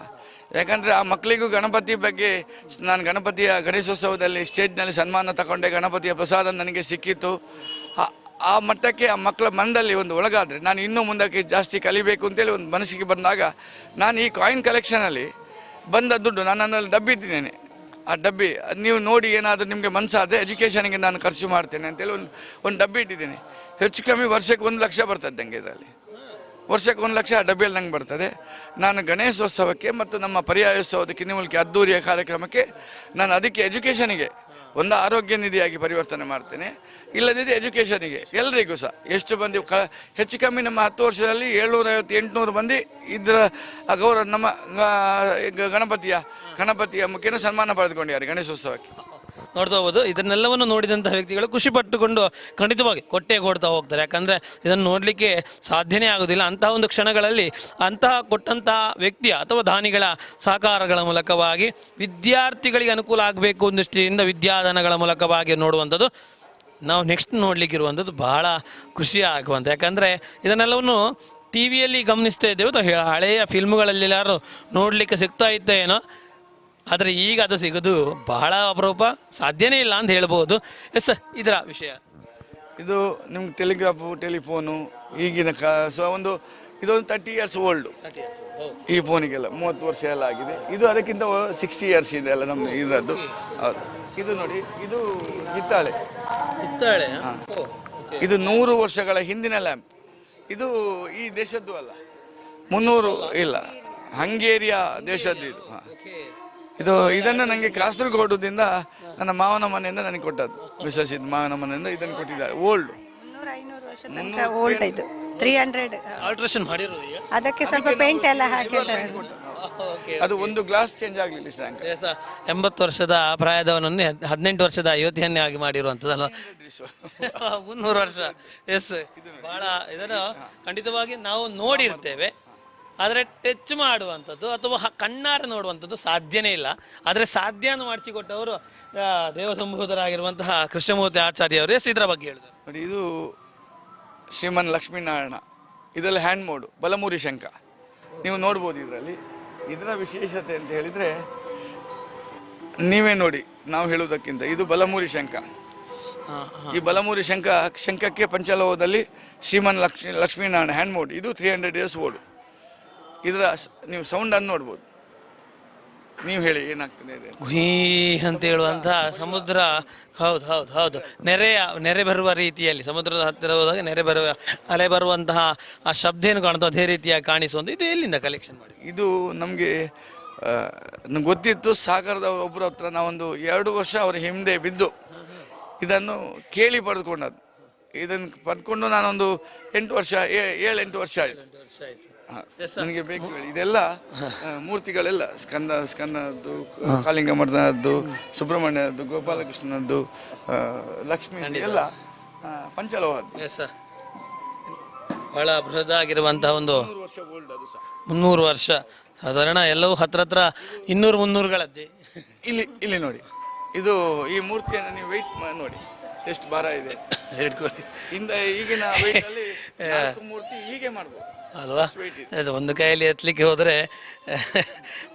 ಯಾಕಂದರೆ ಆ ಮಕ್ಕಳಿಗೂ ಗಣಪತಿ ಬಗ್ಗೆ, ನಾನು ಗಣಪತಿಯ ಗಣೇಶೋತ್ಸವದಲ್ಲಿ ಸ್ಟೇಜ್ನಲ್ಲಿ ಸನ್ಮಾನ ತಗೊಂಡೆ, ಗಣಪತಿಯ ಪ್ರಸಾದ ನನಗೆ ಸಿಕ್ಕಿತ್ತು. ಆ- ಮಟ್ಟಕ್ಕೆ ಆ ಮಕ್ಕಳ ಮನದಲ್ಲಿ ಒಂದು ಒಳಗಾದರೆ, ನಾನು ಇನ್ನೂ ಮುಂದಕ್ಕೆ ಜಾಸ್ತಿ ಕಲಿಬೇಕು ಅಂತೇಳಿ ಒಂದು ಮನಸ್ಸಿಗೆ ಬಂದಾಗ, ನಾನು ಈ ಕಾಯಿನ್ ಕಲೆಕ್ಷನಲ್ಲಿ ಬಂದ ದುಡ್ಡು, ನಾನು ನನ್ನಲ್ಲಿ ಡಬ್ಬಿ ಇಟ್ಟಿದ್ದೇನೆ. ಆ ಡಬ್ಬಿ, ನೀವು ನೋಡಿ ಏನಾದರೂ ನಿಮಗೆ ಮನಸ್ಸಾದರೆ ಎಜುಕೇಷನ್ಗೆ ನಾನು ಖರ್ಚು ಮಾಡ್ತೇನೆ ಅಂತೇಳಿ ಒಂದು ಒಂದು ಡಬ್ಬಿ ಇಟ್ಟಿದ್ದೀನಿ. ಹೆಚ್ಚು ಕಮ್ಮಿ ವರ್ಷಕ್ಕೆ ಒಂದು ಲಕ್ಷ ಬರ್ತದೆ ನನಗೆ ಇದರಲ್ಲಿ. ವರ್ಷಕ್ಕೆ ಒಂದು ಲಕ್ಷ ಡಬ್ಬಿಯಲ್ಲಿ ನಂಗೆ ಬರ್ತದೆ. ನಾನು ಗಣೇಶೋತ್ಸವಕ್ಕೆ ಮತ್ತು ನಮ್ಮ ಪರ್ಯಾಯೋತ್ಸವದ ಕಿನ್ನಿಮೂಲಿಕೆ ಅದ್ದೂರಿಯ ಕಾರ್ಯಕ್ರಮಕ್ಕೆ ನಾನು ಅದಕ್ಕೆ ಎಜುಕೇಷನಿಗೆ ಒಂದು ಆರೋಗ್ಯ ನಿಧಿಯಾಗಿ ಪರಿವರ್ತನೆ ಮಾಡ್ತೇನೆ. ಇಲ್ಲದಿದ್ದರೆ ಎಜುಕೇಷನಿಗೆ ಎಲ್ರಿಗೂ ಸಹ. ಎಷ್ಟು ಮಂದಿ ಕ ಹೆಚ್ಚು ಕಮ್ಮಿ ನಮ್ಮ ಹತ್ತು ವರ್ಷದಲ್ಲಿ ಏಳ್ನೂರೈವತ್ತು ಎಂಟುನೂರು ಮಂದಿ ಇದರ ಗೌರವ ನಮ್ಮ ಗಣಪತಿಯ ಗಣಪತಿಯ ಮುಖೇನ ಸನ್ಮಾನ ಪಡೆದುಕೊಂಡಿದ್ದಾರೆ ಗಣೇಶೋತ್ಸವಕ್ಕೆ. ನೋಡ್ತಾ ಹೋಗ್ಬೋದು. ಇದನ್ನೆಲ್ಲವನ್ನು ನೋಡಿದಂತಹ ವ್ಯಕ್ತಿಗಳು ಖುಷಿ ಪಟ್ಟುಕೊಂಡು ಖಂಡಿತವಾಗಿ ಕೊಟ್ಟೆ ಕೊಡ್ತಾ ಹೋಗ್ತಾರೆ. ಯಾಕಂದ್ರೆ ಇದನ್ನು ನೋಡಲಿಕ್ಕೆ ಸಾಧ್ಯನೇ ಆಗೋದಿಲ್ಲ. ಅಂತಹ ಒಂದು ಕ್ಷಣಗಳಲ್ಲಿ ಅಂತಹ ಕೊಟ್ಟಂತಹ ವ್ಯಕ್ತಿಯ ಅಥವಾ ದಾನಿಗಳ ಸಹಕಾರಗಳ ಮೂಲಕವಾಗಿ ವಿದ್ಯಾರ್ಥಿಗಳಿಗೆ ಅನುಕೂಲ ಆಗಬೇಕು ದೃಷ್ಟಿಯಿಂದ ವಿದ್ಯಾದಾನಗಳ ಮೂಲಕವಾಗಿ ನೋಡುವಂಥದ್ದು ನಾವು ನೆಕ್ಸ್ಟ್ ನೋಡಲಿಕ್ಕಿರುವಂಥದ್ದು ಬಹಳ ಖುಷಿ ಆಗುವಂಥ ಯಾಕಂದರೆ ಇದನ್ನೆಲ್ಲವನ್ನು ಟಿ ವಿಯಲ್ಲಿ ಗಮನಿಸ್ತಾ ಇದ್ದೇವೆ ಅಥವಾ ಹಳೆಯ ಫಿಲ್ಮ್ಗಳಲ್ಲಿ ಎಲ್ಲರೂ ನೋಡಲಿಕ್ಕೆ ಸಿಗ್ತಾ ಇತ್ತ ಏನೋ ಆದರೆ ಈಗ ಅದು ಸಿಗೋದು ಬಹಳ ಅಪರೂಪ ಸಾಧ್ಯನೇ ಇಲ್ಲ ಅಂತ ಹೇಳ್ಬೋದು. ಎಸ್ ಇದರ ವಿಷಯ. ಇದು ನಿಮ್ಗೆ ಟೆಲಿಗ್ರಾಫು ಟೆಲಿಫೋನು ಈಗಿನ ಕ ಸೊ ಒಂದು ಇದೊಂದು ತರ್ಟಿ ಇಯರ್ಸ್ ಓಲ್ಡ್ ಈ ಫೋನಿಗೆಲ್ಲ ಮೂವತ್ತು ವರ್ಷ ಎಲ್ಲ ಆಗಿದೆ. ಇದು ಅದಕ್ಕಿಂತ ಸಿಕ್ಸ್ಟಿ ಇಯರ್ಸ್ ಇದೆ ಅಲ್ಲ ನಮ್ಮ ಇದರದ್ದು. ಹೌದು. ಇದು ನೋಡಿ ಇದು ಹಿತ್ತಾಳೆ. ಇತ್ತಾಳೆ ಇದು ನೂರು ವರ್ಷಗಳ ಹಿಂದಿನ ಲ್ಯಾಂಪ್ ಇದು ಈ ದೇಶದ್ದು ಅಲ್ಲ. ಮುನ್ನೂರು ಇಲ್ಲ. ಹಂಗೇರಿಯಾ ದೇಶದ್ದು ಇದು. ಹಾ. ಇದು ಇದನ್ನು ನನಗೆ ಕಾಸರಗೋಡುದಿಂದ ನನ್ನ ಮಾವನ ಮನೆಯಿಂದ ನನಗೆ ಕೊಟ್ಟದ್ದು. ಮಿಸಸ್ ಇದು ಮಾವನ ಮನೆಯಿಂದ ಇದನ್ನು ಕೊಟ್ಟಿದ್ದಾರೆ. ಓಲ್ಡ್ ಓಲ್ಡ್ ಇದು. ತ್ರೀ ಹಂಡ್ರೆಡ್ ಆಲ್ಟ್ರೇಷನ್ ಮಾಡಿರೋದು ಈಗ? ಅದಕ್ಕೆ ಸ್ವಲ್ಪ ಪೇಂಟ್ ಎಲ್ಲ ಹಾಕಿದ್ದಾರೆ. ಓಕೆ ಅದು ಒಂದು ಗ್ಲಾಸ್ ಚೇಂಜ್ ಆಗಲಿಲ್ಲ ಎಂಬತ್ತು ವರ್ಷದ ಪ್ರಾಯದವನನ್ನೇ ಹದ್- ಹದಿನೆಂಟು ವರ್ಷದ ಯುವತಿಯನ್ನೇ ಆಗಿ ಮಾಡಿರುವಂಥದ್ದಲ್ಲ ಮುನ್ನೂರು ವರ್ಷ. ಎಸ್. ಬಹಳ ಇದನ್ನು ಖಂಡಿತವಾಗಿ ನಾವು ನೋಡಿರ್ತೇವೆ. ಆದರೆ ಟಚ್ ಮಾಡುವಂಥದ್ದು ಅಥವಾ ಕಣ್ಣಾರೆ ನೋಡುವಂಥದ್ದು ಸಾಧ್ಯನೇ ಇಲ್ಲ. ಆದರೆ ಸಾಧ್ಯನ ಮಾಡಿಸಿಕೊಟ್ಟವರು ದೇವಸಂಭೂತರಾಗಿರುವಂತಹ ಕೃಷ್ಣಮೂರ್ತಿ ಆಚಾರ್ಯ ಅವರೇ ಇದರ ಬಗ್ಗೆ ಹೇಳಿದರು. ನೋಡಿ ಇದು ಶ್ರೀಮನ್ ಲಕ್ಷ್ಮೀನಾರಾಯಣ. ಇದರಲ್ಲಿ ಹ್ಯಾಂಡ್ ಮೋಡು ಬಲಮೂರಿ ಶಂಕ ನೀವು ನೋಡ್ಬೋದು ಇದರಲ್ಲಿ. ಇದರ ವಿಶೇಷತೆ ಅಂತ ಹೇಳಿದರೆ ನೀವೇ ನೋಡಿ ನಾವು ಹೇಳುವುದಕ್ಕಿಂತ. ಇದು ಬಲಮೂರಿ ಶಂಕ ಈ ಬಲಮೂರಿ ಶಂಕ ಶಂಕಕ್ಕೆ ಪಂಚಲೋಹದಲ್ಲಿ ಶ್ರೀಮನ್ ಲಕ್ಷ್ಮೀ ಲಕ್ಷ್ಮೀನಾರಾಯಣ ಹ್ಯಾಂಡ್ ಮೋಡ್ ಇದು ತ್ರೀ ಹಂಡ್ರೆಡ್ ಇಯರ್ಸ್ ಓಡು ಇದರ ನೀವು ಸೌಂಡನ್ನು ನೋಡ್ಬೋದು. ನೀವು ಹೇಳಿ ಏನಾಗ್ತದೆ ಇದೆ ಗುಹೀ ಅಂತ ಹೇಳುವಂತಹ ಸಮುದ್ರ ಹೌದು ಹೌದು ಹೌದು. ನೆರೆಯ ನೆರೆ ಬರುವ ರೀತಿಯಲ್ಲಿ ಸಮುದ್ರದ ಹತ್ತಿರ ಹೋದಾಗ ನೆರೆ ಬರುವ ಅಲೆ ಬರುವಂತಹ ಆ ಶಬ್ದ ಏನು ಕಾಣುತ್ತೋ ಅದೇ ರೀತಿಯಾಗಿ ಕಾಣಿಸುವಂಥ ಇದು ಎಲ್ಲಿಂದ ಕಲೆಕ್ಷನ್ ಮಾಡಿ? ಇದು ನಮಗೆ ನಂಗೆ ಗೊತ್ತಿತ್ತು ಸಾಗರದ ಒಬ್ಬರ ಹತ್ರ ನಾವೊಂದು ಎರಡು ವರ್ಷ ಅವರ ಹಿಂದೆ ಬಿದ್ದು ಇದನ್ನು ಕೇಳಿ ಪಡೆದುಕೊಂಡದ್ದು. ಇದನ್ನು ಪಡ್ಕೊಂಡು ನಾನೊಂದು ಎಂಟು ವರ್ಷ ಏ- ಏಳು ಎಂಟು ವರ್ಷ ಆಯಿತು. ನನಗೆ ಬೇಕು ಹೇಳಿ. ಇದೆಲ್ಲ ಮೂರ್ತಿಗಳೆಲ್ಲ ಸ್ಕಂದ ಸ್ಕಂದದ್ದು ಕಾಳಿಂಗ ಮರ್ದನದ್ದು ಸುಬ್ರಹ್ಮಣ್ಯದ್ದು ಗೋಪಾಲಕೃಷ್ಣನದ್ದು ಲಕ್ಷ್ಮೀ ಎಲ್ಲ ಪಂಚಲೋಹದ್ದು. ಎಸ್ ಸರ್ ಬಹಳ ಬೃಹದಾಗಿರುವಂತಹ ಒಂದು ನೂರು ವರ್ಷ ಓಲ್ಡ್ ಅದು ಸಹ ಮುನ್ನೂರು ವರ್ಷ. ಸಾಧಾರಣ ಎಲ್ಲವೂ ಹತ್ರ ಹತ್ರ ಇನ್ನೂರು ಮುನ್ನೂರುಗಳದ್ದೇ. ಇಲ್ಲಿ ಇಲ್ಲಿ ನೋಡಿ. ಇದು ಈ ಮೂರ್ತಿಯನ್ನು ನೀವು ವೆಯ್ಟ್ ನೋಡಿ. ಎಷ್ಟು ಭಾರ ಇದೆ. ಹಿಡ್ಕೊಳ್ಳಿ ಇಂದ ಈಗಿನ weight ಅಲ್ಲಿ ನಾಲ್ಕು ಮೂರ್ತಿ ಹೀಗೆ ಮಾಡ್ಬೋದು. ಅಲ್ವಾ? ಅದು ಒಂದು ಕೈಯಲ್ಲಿ ಎತ್ತಲಿಕ್ಕೆ ಹೋದರೆ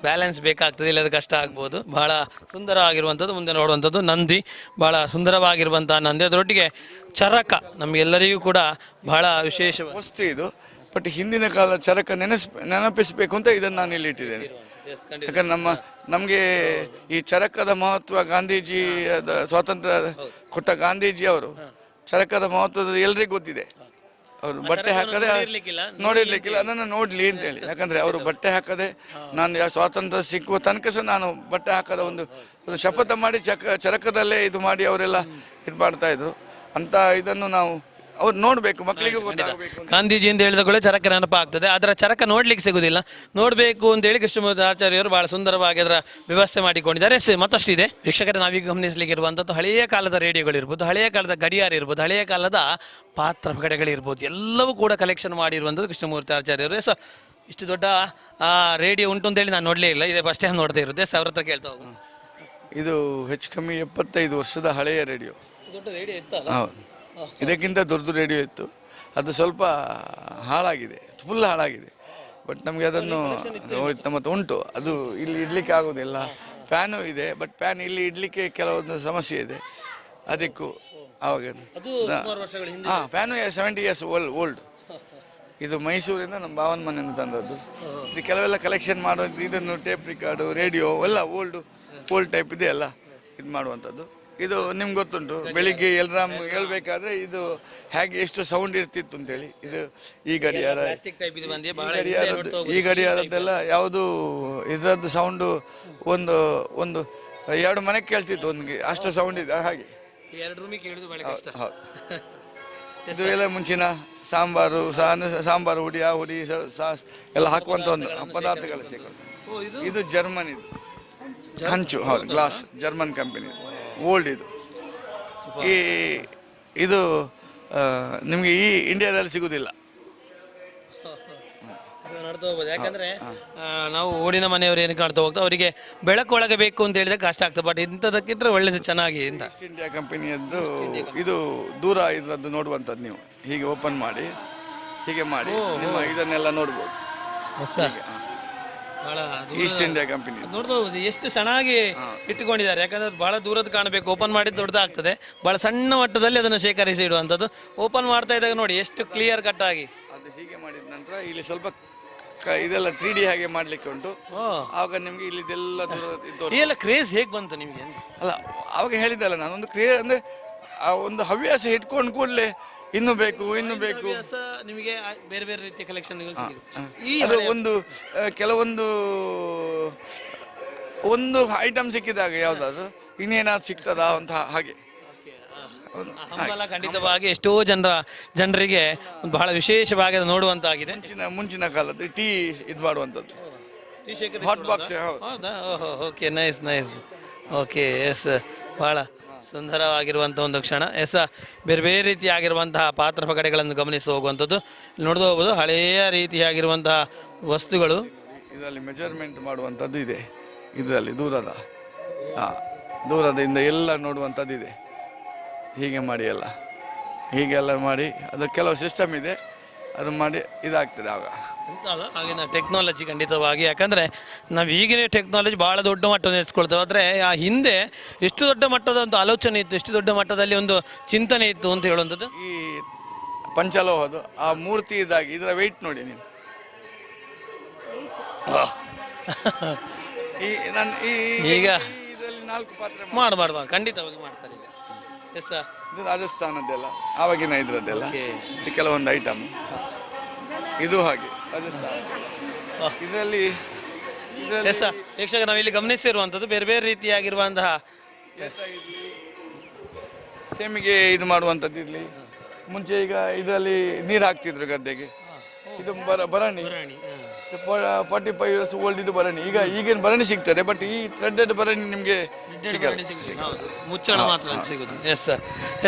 ಬ್ಯಾಲೆನ್ಸ್ ಬೇಕಾಗ್ತದೆ ಇಲ್ಲದ ಕಷ್ಟ ಆಗ್ಬೋದು. ಬಹಳ ಸುಂದರವಾಗಿರುವಂಥದ್ದು ಮುಂದೆ ನೋಡುವಂಥದ್ದು ನಂದಿ. ಬಹಳ ಸುಂದರವಾಗಿರುವಂಥ ನಂದಿ. ಅದರೊಟ್ಟಿಗೆ ಚರಕ ನಮಗೆಲ್ಲರಿಗೂ ಕೂಡ ಬಹಳ ವಿಶೇಷ ವಸ್ತು ಇದು. ಬಟ್ ಹಿಂದಿನ ಕಾಲ ಚರಕ ನೆನೆಸ್ ನೆನಪಿಸಬೇಕು ಅಂತ ಇದನ್ನು ನಾನು ಇಲ್ಲಿ ಇಟ್ಟಿದ್ದೇನೆ. ಯಾಕಂದ್ರೆ ನಮ್ಮ ನಮಗೆ ಈ ಚರಕದ ಮಹತ್ವ ಗಾಂಧೀಜಿ ಸ್ವಾತಂತ್ರ್ಯ ಕೊಟ್ಟ ಗಾಂಧೀಜಿ ಅವರು ಚರಕದ ಮಹತ್ವದ ಎಲ್ರಿಗೂ ಗೊತ್ತಿದೆ. ಅವರು ಬಟ್ಟೆ ಹಾಕದೆ ನೋಡಿರ್ಲಿಕ್ಕಿಲ್ಲ, ಅದನ್ನು ನೋಡ್ಲಿ ಅಂತ ಹೇಳಿ ಯಾಕಂದ್ರೆ ಅವರು ಬಟ್ಟೆ ಹಾಕದೆ ನಾನು ಯಾವ ಸ್ವಾತಂತ್ರ್ಯ ಸಿಕ್ಕುವ ತನಕ ಸಹ ನಾನು ಬಟ್ಟೆ ಹಾಕದ ಒಂದು ಒಂದು ಶಪಥ ಮಾಡಿ ಚಕ ಚರಕದಲ್ಲೇ ಇದು ಮಾಡಿ ಅವರೆಲ್ಲ ಇದು ಮಾಡ್ತಾ ಇದ್ರು. ಅಂತ ಇದನ್ನು ನಾವು ಅವ್ರು ನೋಡ್ಬೇಕು ಮಕ್ಕಳಿಗೂ ಗೊತ್ತಾಗಬೇಕು ಗಾಂಧೀಜಿ ಅಂತ ಹೇಳಿದ ಕೂಡ ಚರಕ ನೆನಪಾಗ್ತದೆ ಅದರ ಚರಕ ನೋಡ್ಲಿಕ್ಕೆ ಸಿಗುದಿಲ್ಲ. ನೋಡಬೇಕು ಅಂತೇಳಿ ಕೃಷ್ಣಮೂರ್ತಿ ಆಚಾರ್ಯರು ಬಹಳ ಸುಂದರವಾಗಿ ಅದರ ವ್ಯವಸ್ಥೆ ಮಾಡಿಕೊಂಡಿದ್ದಾರೆ. ಮತ್ತಷ್ಟು ಇದೆ. ವೀಕ್ಷಕರ ನಾವೀಗ ಗಮನಿಸಲಿಕ್ಕೆ ಇರುವಂಥದ್ದು ಹಳೆಯ ಕಾಲದ ರೇಡಿಯೋಗಳು ಇರ್ಬೋದು ಹಳೆಯ ಕಾಲದ ಗಡಿಯಾರ ಇರ್ಬೋದು ಹಳೆಯ ಕಾಲದ ಪಾತ್ರ ಪಗಡೆಗಳಿರ್ಬೋದು ಎಲ್ಲವೂ ಕೂಡ ಕಲೆಕ್ಷನ್ ಮಾಡಿರುವಂಥದ್ದು ಕೃಷ್ಣಮೂರ್ತಿ ಆಚಾರ್ಯರು. ಸೊ ಇಷ್ಟು ದೊಡ್ಡ ಆ ರೇಡಿಯೋ ಉಂಟು ಅಂತೇಳಿ ನಾನು ನೋಡಲೇ ಇಲ್ಲ. ಇದೇ ಫಸ್ಟ್ ಟೈಮ್ ನೋಡದೇ ಇರುತ್ತೆ ಸಾವಿರ ಹತ್ರ ಕೇಳ್ತಾ ಹೋಗು ಇದು ಹೆಚ್ಚು ಕಮ್ಮಿ ಎಪ್ಪತ್ತೈದು ವರ್ಷದ ಹಳೆಯ ರೇಡಿಯೋ. ದೊಡ್ಡ ರೇಡಿಯೋ ಇತ್ತಲ್ಲ? ಹೌದು. ಇದಕ್ಕಿಂತ ದೊಡ್ಡದು ರೇಡಿಯೋ ಇತ್ತು. ಅದು ಸ್ವಲ್ಪ ಹಾಳಾಗಿದೆ. ಫುಲ್ ಹಾಳಾಗಿದೆ. ಬಟ್ ನಮಗೆ ಅದನ್ನು ಮತ್ತು ಮತ್ತೆ ಉಂಟು. ಅದು ಇಲ್ಲಿ ಇಡ್ಲಿಕ್ಕೆ ಆಗೋದಿಲ್ಲ. ಫ್ಯಾನು ಇದೆ ಬಟ್ ಫ್ಯಾನ್ ಇಲ್ಲಿ ಇಡ್ಲಿಕ್ಕೆ ಕೆಲವೊಂದು ಸಮಸ್ಯೆ ಇದೆ. ಅದಕ್ಕೂ ಆವಾಗ ಹಾಂ fan seventy years old old ಇದು ಮೈಸೂರಿಂದ ನಮ್ಮ ಭಾವನ ಮನೆಯಿಂದ ತಂದದ್ದು. ಇದು ಕೆಲವೆಲ್ಲ ಕಲೆಕ್ಷನ್ ಮಾಡೋದು ಇದನ್ನು ಟೇಪ್ ರಿಕಾರ್ಡು ರೇಡಿಯೋ ಎಲ್ಲ ಓಲ್ಡು ಓಲ್ಡ್ ಟೈಪ್ ಇದೆ ಎಲ್ಲ ಇದು ಮಾಡುವಂಥದ್ದು. ಇದು ನಿಮ್ಗೆ ಗೊತ್ತುಂಟು. ಬೆಳಿಗ್ಗೆ ಎಲ್ರಾಮ್ ಹೇಳ್ಬೇಕಾದ್ರೆ ಇದು ಹೇಗೆ ಎಷ್ಟು ಸೌಂಡ್ ಇರ್ತಿತ್ತು ಅಂತೇಳಿ. ಇದು ಈ ಗಡಿಯಾರ. ಈ ಗಡಿಯಾರದ್ದು ಈ ಗಡಿಯಾರದ್ದೆಲ್ಲ ಯಾವುದು ಇದರದ್ದು ಸೌಂಡು ಒಂದು ಒಂದು ಎರಡು ಮನೆ ಕೇಳ್ತಿತ್ತು ಒಂದು ಅಷ್ಟು ಸೌಂಡ್ ಇದೆ ಹಾಗೆ. ಇದು ಎಲ್ಲ ಮುಂಚಿನ ಸಾಂಬಾರು ಸಾಂಬಾರು ಹುಡಿ ಆ ಹುಡಿ ಸಾಸ್ ಎಲ್ಲ ಹಾಕುವಂತ ಒಂದು ಪದಾರ್ಥಗಳು ಸಿಗುತ್ತೆ ಇದು? ಇದು ಜರ್ಮನ್ ಇದು ಹಂಚು ಹೌದು ಗ್ಲಾಸ್ ಜರ್ಮನ್ ಕಂಪನಿ. ಓಲ್ಡ್ ಇದು. ಈ ಇದು ನಿಮಗೆ ಈ ಇಂಡಿಯಾದಲ್ಲಿ ಸಿಗುವುದಿಲ್ಲ ಇದು ನೋಡ್ತಾ ಹೋಗ್ಬೋದು. ಯಾಕಂದ್ರೆ ಆ, ನಾವು ಓಡಿನ ಮನೆಯವರು ಏನು ಕಾಣ್ತಾ ಹೋಗ್ತಾ ಅವರಿಗೆ ಬೆಳಕು ಒಳಗೆ ಬೇಕು ಅಂತ ಹೇಳಿದ್ರೆ ಕಷ್ಟ ಆಗ್ತದೆ. ಬಟ್ ಇಂಥದಕ್ಕಿಂತ ಒಳ್ಳೇದು ಚೆನ್ನಾಗಿ ಅಂತ. ಈಸ್ಟ್ ಇಂಡಿಯಾ ಕಂಪನಿಯದ್ದು ಇದು ದೂರ ಇದ್ರದ್ದು ನೋಡುವಂಥದ್ದು ನೀವು. ಹೀಗೆ ಓಪನ್ ಮಾಡಿ ಹೀಗೆ ಮಾಡಿ. ನಿಮ್ಮ ಇದನ್ನೆಲ್ಲ ನೋಡ್ಬೋದು. ಈಸ್ಟ್ ಇಂಡಿಯಾ ಕಂಪನಿ ನೋಡ್ತಾ ಎಷ್ಟು ಚೆನ್ನಾಗಿ ಇಟ್ಟುಕೊಂಡಿದ್ದಾರೆ. ಯಾಕಂದ್ರೆ ಬಹಳ ದೂರದ ಕಾಣಬೇಕು ಓಪನ್ ಮಾಡಿದ್ದು ದೊಡ್ಡದಾಗ್ತದೆ. ಬಹಳ ಸಣ್ಣ ಮಟ್ಟದಲ್ಲಿ ಅದನ್ನು ಶೇಖರಿಸಿ ಇಡುವಂಥದ್ದು. ಓಪನ್ ಮಾಡ್ತಾ ಇದ್ದಾಗ ನೋಡಿ ಎಷ್ಟು ಕ್ಲಿಯರ್ ಕಟ್ ಆಗಿ. ಅದು ಹೀಗೆ ಮಾಡಿದ ನಂತರ ಇಲ್ಲಿ ಸ್ವಲ್ಪ ಕ- ಇದೆಲ್ಲ ತ್ರೀ ಡಿ ಹಾಗೆ ಮಾಡ್ಲಿಕ್ಕೆ ಉಂಟು. ಆವಾಗ ನಿಮ್ಗೆ ಇಲ್ಲಿ ಇದೆಲ್ಲ ದೂರ ಈ ಎಲ್ಲ ಕ್ರೇಜ್ ಹೇಗೆ ಬಂತು ನಿಮಗೆ ಅಂತ ಅಲ್ಲ ಅವಾಗ ಹೇಳಿದ್ದಲ್ಲ ನಾನು ಒಂದು ಕ್ರೇಜ್ ಅಂದ್ರೆ ಆ ಒಂದು ಹವ್ಯಾಸ ಇಟ್ಕೊಂಡು ಕೂಡಲೇ ಇನ್ನು ಬೇಕು ಇನ್ನು ಬೇಕು. ಹವ್ಯಾಸ ನಿಮಗೆ ಆ ಬೇರೆ ಬೇರೆ ರೀತಿಯ ಕಲೆಕ್ಷನ್ ಈ ಅದು ಒಂದು ಆ, ಕೆಲವೊಂದು ಒಂದು ಐಟಮ್ ಸಿಕ್ಕಿದಾಗ ಯಾವ್ದಾದ್ರು ಇನ್ನೇನಾದ್ರು ಸಿಗ್ತದಾ ಅಂತ ಹಾಗೆ. ಹಂಬಲ ಖಂಡಿತವಾಗಿ ಎಷ್ಟೋ ಜನರ ಜನರಿಗೆ ಒಂದು ಬಹಳ ವಿಶೇಷವಾಗಿ ಅದು ನೋಡುವಂತಾಗಿದೆ. ಮುಂಚಿನ ಮುಂಚಿನ ಕಾಲದ್ದು ಟೀ ಇದು ಮಾಡುವಂಥದ್ದು. ಹಾಟ್ ಬಾಕ್ಸ್ ಹೌದು. ಹೌದಾ? ಓಹೋ okay nice nice. Okay yes ಬಹಳ ಸುಂದರವಾಗಿರುವಂಥ ಒಂದು ಕ್ಷಣ. ಎಸ್, ಬೇರೆ ಬೇರೆ ರೀತಿಯಾಗಿರುವಂತಹ ಪಾತ್ರ ಪಗಡೆಗಳನ್ನು ಗಮನಿಸಿ ಹೋಗುವಂಥದ್ದು. ನೋಡ್ದು ಹೋಗ್ಬೋದು, ಹಳೆಯ ರೀತಿಯಾಗಿರುವಂತಹ ವಸ್ತುಗಳು. ಇದರಲ್ಲಿ ಮೆಜರ್ಮೆಂಟ್ ಮಾಡುವಂಥದ್ದು ಇದೆ. ಇದರಲ್ಲಿ ದೂರದ ಹಾ ದೂರದಿಂದ ಎಲ್ಲ ನೋಡುವಂಥದ್ದು ಇದೆ. ಹೀಗೆ ಮಾಡಿ ಎಲ್ಲ. ಹೀಗೆಲ್ಲ ಮಾಡಿ, ಅದು ಕೆಲವು ಸಿಸ್ಟಮ್ ಇದೆ. ಅದು ಮಾಡಿ ಇದಾಗ್ತದೆ ಆಗ. ಅಲ್ಲ ಆಗಿನ ಟೆಕ್ನಾಲಜಿ ಖಂಡಿತವಾಗಿ. ಯಾಕಂದರೆ ನಾವು ಈಗಿನ ಟೆಕ್ನಾಲಜಿ ಭಾಳ ದೊಡ್ಡ ಮಟ್ಟ ನೆನೆಸ್ಕೊಳ್ತೇವೆ ಆದರೆ ಆ ಹಿಂದೆ ಎಷ್ಟು ದೊಡ್ಡ ಮಟ್ಟದ ಒಂದು ಆಲೋಚನೆ ಇತ್ತು ಎಷ್ಟು ದೊಡ್ಡ ಮಟ್ಟದಲ್ಲಿ ಒಂದು ಚಿಂತನೆ ಇತ್ತು ಅಂತ ಹೇಳುವಂಥದ್ದು? ಈ ಪಂಚಲೋಹದು ಆ ಮೂರ್ತಿ ಇದಾಗಿ ಇದರ ವೆಯ್ಟ್ ನೋಡಿ ನೀವು. ಈ ನಾನು ಈ ಈಗ ಇದರಲ್ಲಿ ನಾಲ್ಕು ಪಾತ್ರೆ ಮಾಡಿ. ಖಂಡಿತವಾಗಿ ಮಾಡ್ತಾರೆ ಈಗ. ಎಸ್ ಇದು ರಾಜಸ್ಥಾನದ್ದೆಲ್ಲ ಆವಾಗಿನ ಇದರದ್ದೆಲ್ಲ. ಇದು ಕೆಲವೊಂದು ಐಟಮ್ ಇದು ಹಾಗೆ. ರಾಜಸ್ಥಾನ. ಇದರಲ್ಲಿ ಎಸ್ ವೀಕ್ಷಕ ನಾವು ಇಲ್ಲಿ ಗಮನಿಸಿರುವಂಥದ್ದು ಬೇರೆ ಬೇರೆ ರೀತಿಯಾಗಿರುವಂತಹ ಸೇಮಿಗೆ ಇದು ಮಾಡುವಂಥದ್ದು ಇರ್ಲಿ. ಮುಂಚೆ ಈಗ ಇದರಲ್ಲಿ ನೀರು ಹಾಕ್ತಿದ್ರು ಗದ್ದೆಗೆ. ಇದು ಬರ ಬರಣಿ. ಫಾರ್ಟಿ ಫೈವ್ ಇಯರ್ಸ್ ಓಲ್ಡ್ ಇದು ಬರಣಿ. ಈಗ ಈಗಿನ ಬರಣಿ ಸಿಗ್ತದೆ ಬಟ್ ಈ ಥ್ರೆಡೆಡ್ ಬರಣಿ ನಿಮಗೆ ಮುಚ್ಚಳ ಮಾತ್ರ ಸಿಗುತ್ತೆ. ಎಸ್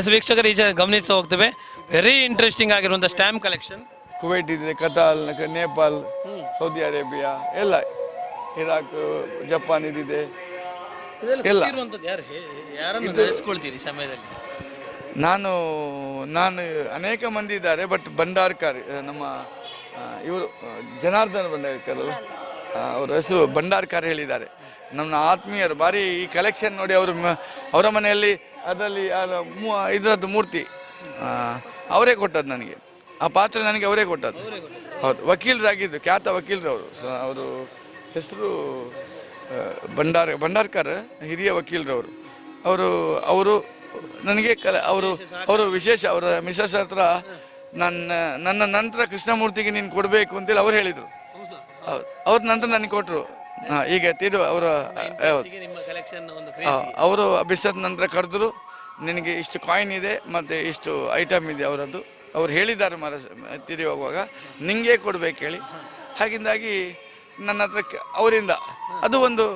ಎಸ್ ವೀಕ್ಷಕರು ಈಚೆ ಗಮನಿಸ್ತಾ ಹೋಗ್ತೇವೆ. ವೆರಿ ಇಂಟ್ರೆಸ್ಟಿಂಗ್ ಆಗಿರುವಂಥ ಸ್ಟ್ಯಾಂಪ್ ಕಲೆಕ್ಷನ್ ಕುವೈಟ್ ಇದೆ ಕತಾಲ್ ನೇಪಾಲ್ ಸೌದಿ ಅರೇಬಿಯಾ ಎಲ್ಲ. ಇರಾಕ್ ಜಪಾನ್ ಇದಿದೆ. ಎಲ್ಲ. ಯಾರನ್ನು ಸಮಯದಲ್ಲಿ? ನಾನು ನಾನು ಅನೇಕ ಮಂದಿ ಇದ್ದಾರೆ ಬಟ್ ಭಂಡಾರ್ಕರ್ ನಮ್ಮ ಇವರು ಜನಾರ್ದನ್ ಭಂಡಾರ್ಕರ್ ಅವರ ಹೆಸರು ಭಂಡಾರ್ಕರ್ ಹೇಳಿದ್ದಾರೆ. ನಮ್ಮ ಆತ್ಮೀಯರು ಬಾರಿ ಈ ಕಲೆಕ್ಷನ್ ನೋಡಿ ಅವರು ಅವರ ಮನೆಯಲ್ಲಿ ಅದರಲ್ಲಿ ಇದರದ್ದು ಮೂರ್ತಿ ಅವರೇ ಕೊಟ್ಟದ್ದು ನನಗೆ. ಆ ಪಾತ್ರ ನನಗೆ ಅವರೇ ಕೊಟ್ಟದ್ದು. ಹೌದು, ವಕೀಲರಾಗಿದ್ದು, ಖ್ಯಾತ ವಕೀಲರು ಅವರು ಅವರು ಹೆಸರು ಭಂಡಾರ, ಭಂಡಾರ್ಕರ್, ಹಿರಿಯ ವಕೀಲರವರು. ಅವರು ಅವರು ನನಗೆ ಕಲ, ಅವರು ಅವರು ವಿಶೇಷ, ಅವರ ಮಿಸಸ್ ಹತ್ರ ನನ್ನ ನನ್ನ ನಂತರ ಕೃಷ್ಣಮೂರ್ತಿಗೆ ನೀನು ಕೊಡಬೇಕು ಅಂತೇಳಿ ಅವ್ರು ಹೇಳಿದರು. ಹೌದು, ಅವ್ರ ನಂತರ ನನಗೆ ಕೊಟ್ಟರು ಹಾಂ, ಈಗ ತಿರು ಅವರ ಅವರು ಬಿಸದ ನಂತರ ಕರೆದ್ರು, ನಿನಗೆ ಇಷ್ಟು ಕಾಯಿನ್ ಇದೆ, ಮತ್ತು ಇಷ್ಟು ಐಟಮ್ ಇದೆ ಅವರದ್ದು. ಅವ್ರು ಹೇಳಿದ್ದಾರೆ ಮರ ತಿರಿ ಹೋಗುವಾಗ ನಿಂಗೆ ಕೊಡ್ಬೇಕು ಹೇಳಿ. ಹಾಗಿಂದಾಗಿ ನನ್ನ ಹತ್ರ ಅವರಿಂದ ಅದು ಒಂದು?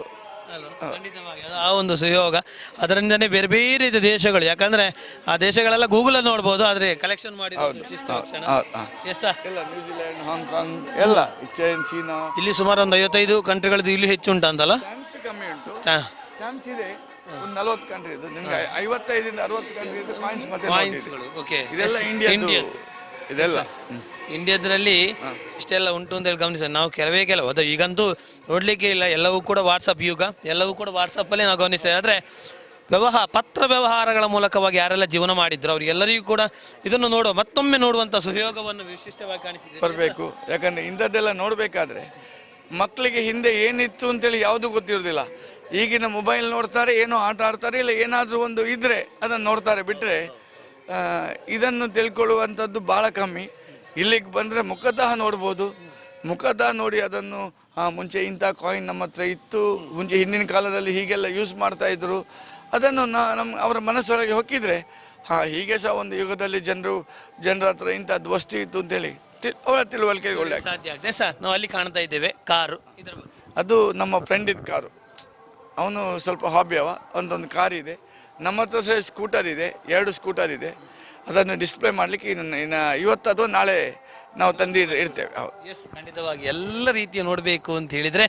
ಖಂಡಿತವಾಗಿ ಅದು ಆ ಒಂದು ಸಹಯೋಗ ಅದರಿಂದನೇ ಬೇರೆ ಬೇರೆ ರೀತಿಯ ದೇಶಗಳು ಯಾಕಂದ್ರೆ ಆ ದೇಶಗಳೆಲ್ಲ ಗೂಗಲ್ ನೋಡ್ಬೋದು ಆದ್ರೆ ಕಲೆಕ್ಷನ್ ಮಾಡಿ. ಎಸ್ ಎಲ್ಲ ನ್ಯೂಜಿಲೆಂಡ್ ಹಾಂಗ್ಕಾಂಗ್ ಎಲ್ಲ ಚೈನ್ ಚೀನಾ. ಇಲ್ಲಿ ಸುಮಾರು ಒಂದು ಐವತ್ತೈದು ಕಂಟ್ರಿಗಳದ್ದು ಇಲ್ಲಿ ಹೆಚ್ಚು ಉಂಟಂತಲ್ಲ ಅಂತಲ್ಲ? ಕಮ್ಮಿ ಉಂಟು. ಇದೆ. ಒಂದು ನಲವತ್ತು ಕಂಟ್ರಿ ಇದು ನಿಮ್ಗೆ ಐವತ್ತೈದರಿಂದ ಅರವತ್ತು ಕಂಟ್ರಿ ಇದು ಕಾಯಿನ್ಸ್ ಮತ್ತೆ. ಕಾಯಿನ್ಸ್ಗಳು ಓಕೆ ಇದೆಲ್ಲ ಇಂಡಿಯಾ ಇದೆಲ್ಲ. ಇಂಡಿಯಾದ್ರಲ್ಲಿ ಇಷ್ಟೆಲ್ಲ ಉಂಟು ಅಂತ ಹೇಳಿ ಗಮನಿಸ ನಾವು ಕೆಲವೇ ಕೆಲವು ಅದು ಈಗಂತೂ ನೋಡ್ಲಿಕ್ಕೆ ಇಲ್ಲ. ಎಲ್ಲವೂ ಕೂಡ ವಾಟ್ಸಪ್ ಯುಗ. ಎಲ್ಲವೂ ಕೂಡ ವಾಟ್ಸಪ್ಪಲ್ಲೇ ನಾವು ಗಮನಿಸ್ತೇವೆ ಆದರೆ ವ್ಯವಹಾರ ಪತ್ರ ವ್ಯವಹಾರಗಳ ಮೂಲಕವಾಗಿ ಯಾರೆಲ್ಲ ಜೀವನ ಮಾಡಿದ್ರು ಅವರಿಗೆಲ್ಲರಿಗೂ ಕೂಡ ಇದನ್ನು ನೋಡುವ ಮತ್ತೊಮ್ಮೆ ನೋಡುವಂತ ಸುಯೋಗವನ್ನು ವಿಶಿಷ್ಟವಾಗಿ ಕಾಣಿಸಿದೆ. ಬರಬೇಕು. ಯಾಕಂದ್ರೆ ಇಂಥದ್ದೆಲ್ಲ ನೋಡಬೇಕಾದ್ರೆ ಮಕ್ಕಳಿಗೆ ಹಿಂದೆ ಏನಿತ್ತು ಅಂತೇಳಿ ಯಾವುದು ಗೊತ್ತಿರೋದಿಲ್ಲ ಈಗಿನ ಮೊಬೈಲ್ ನೋಡ್ತಾರೆ ಏನೋ ಆಟ ಆಡ್ತಾರೆ ಇಲ್ಲ ಏನಾದರೂ ಒಂದು ಇದ್ರೆ ಅದನ್ನು ನೋಡ್ತಾರೆ. ಬಿಟ್ಟರೆ ಇದನ್ನು ತಿಳ್ಕೊಳ್ಳುವಂಥದ್ದು ಭಾಳ ಕಮ್ಮಿ. ಇಲ್ಲಿಗೆ ಬಂದರೆ ಮುಖತಃ ನೋಡ್ಬೋದು. ಮುಖತಃ ನೋಡಿ ಅದನ್ನು ಮುಂಚೆ ಇಂಥ ಕಾಯಿನ್ ನಮ್ಮ ಹತ್ರ ಇತ್ತು. ಮುಂಚೆ ಹಿಂದಿನ ಕಾಲದಲ್ಲಿ ಹೀಗೆಲ್ಲ ಯೂಸ್ ಮಾಡ್ತಾ ಇದ್ರು. ಅದನ್ನು ನಮ್ಮ ಅವರ ಮನಸ್ಸೊಳಗೆ ಹೊಕ್ಕಿದ್ರೆ ಹಾಂ ಹೀಗೆ ಸಹ ಒಂದು ಯುಗದಲ್ಲಿ ಜನರು ಜನರ ಹತ್ರ ಇಂಥದ್ದು ವಸ್ತು ಇತ್ತು ಅಂತೇಳಿ ಅವರ ತಿಳುವಳಿಕೆ ಒಳ್ಳೆ. ಸಾಧ್ಯ ಆಗಿದೆ ಸರ್ ನಾವು ಅಲ್ಲಿ ಕಾಣ್ತಾ ಇದ್ದೇವೆ. ಕಾರು ಅದು ನಮ್ಮ ಫ್ರೆಂಡಿದ್ದು ಕಾರು. ಅವನು ಸ್ವಲ್ಪ ಹಾಬಿ ಒಂದೊಂದು ಕಾರ್ ಇದೆ. ನಮ್ಮ ಹತ್ರ ಸಹ ಸ್ಕೂಟರ್ ಇದೆ, ಎರಡು ಸ್ಕೂಟರ್ ಇದೆ. ಅದನ್ನು ಡಿಸ್ಪ್ಲೇ ಮಾಡಲಿಕ್ಕೆ ಇನ್ನು ಇನ್ನು ಇವತ್ತು ಅಥವಾ ನಾಳೆ ನಾವು ತಂದು ಇರ್ತೇವೆ. ಎಸ್ ಖಂಡಿತವಾಗಿ ಎಲ್ಲ ರೀತಿಯ ನೋಡಬೇಕು ಅಂತ ಹೇಳಿದರೆ,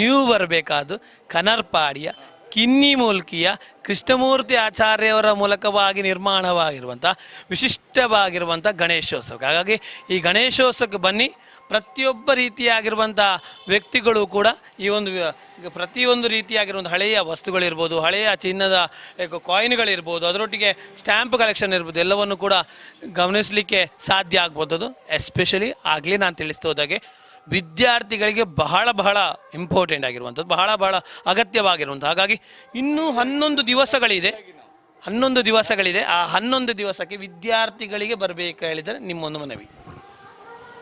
ನೀವು ಬರಬೇಕಾದ್ದು ಕನರ್ಪಾಡಿಯ, ಕಿನ್ನಿ ಮೂಲ್ಕಿಯ, ಕೃಷ್ಣಮೂರ್ತಿ ಆಚಾರ್ಯವರ ಮೂಲಕವಾಗಿ ನಿರ್ಮಾಣವಾಗಿರುವಂಥ ವಿಶಿಷ್ಟವಾಗಿರುವಂಥ ಗಣೇಶೋತ್ಸವಕ್ಕೆ. ಹಾಗಾಗಿ ಈ ಗಣೇಶೋತ್ಸವಕ್ಕೆ ಬನ್ನಿ ಪ್ರತಿಯೊಬ್ಬ ರೀತಿಯಾಗಿರುವಂಥ ವ್ಯಕ್ತಿಗಳು ಕೂಡ ಈ ಒಂದು ಪ್ರತಿಯೊಂದು ರೀತಿಯಾಗಿರುವಂಥ ಹಳೆಯ ವಸ್ತುಗಳಿರ್ಬೋದು, ಹಳೆಯ ಚಿನ್ನದ ಕಾಯಿನ್ಗಳಿರ್ಬೋದು ಅದರೊಟ್ಟಿಗೆ ಸ್ಟ್ಯಾಂಪ್ ಕಲೆಕ್ಷನ್ ಇರ್ಬೋದು, ಎಲ್ಲವನ್ನು ಕೂಡ ಗಮನಿಸಲಿಕ್ಕೆ ಸಾಧ್ಯ ಆಗ್ಬೋದದು. ಎಸ್ಪೆಷಲಿ ಆಗಲೇ ನಾನು ತಿಳಿಸ್ತಾ ಹೋದಾಗೆ ವಿದ್ಯಾರ್ಥಿಗಳಿಗೆ ಬಹಳ ಬಹಳ ಇಂಪಾರ್ಟೆಂಟ್ ಆಗಿರುವಂಥದ್ದು, ಬಹಳ ಬಹಳ ಅಗತ್ಯವಾಗಿರುವಂಥ ಹಾಗಾಗಿ ಇನ್ನೂ ಹನ್ನೊಂದು ದಿವಸಗಳಿದೆ. ಹನ್ನೊಂದು ದಿವಸಗಳಿದೆ. ಆ ಹನ್ನೊಂದು ದಿವಸಕ್ಕೆ ವಿದ್ಯಾರ್ಥಿಗಳಿಗೆ ಬರಬೇಕು ಹೇಳಿದರೆ ನಿಮ್ಮೊಂದು ಮನವಿ.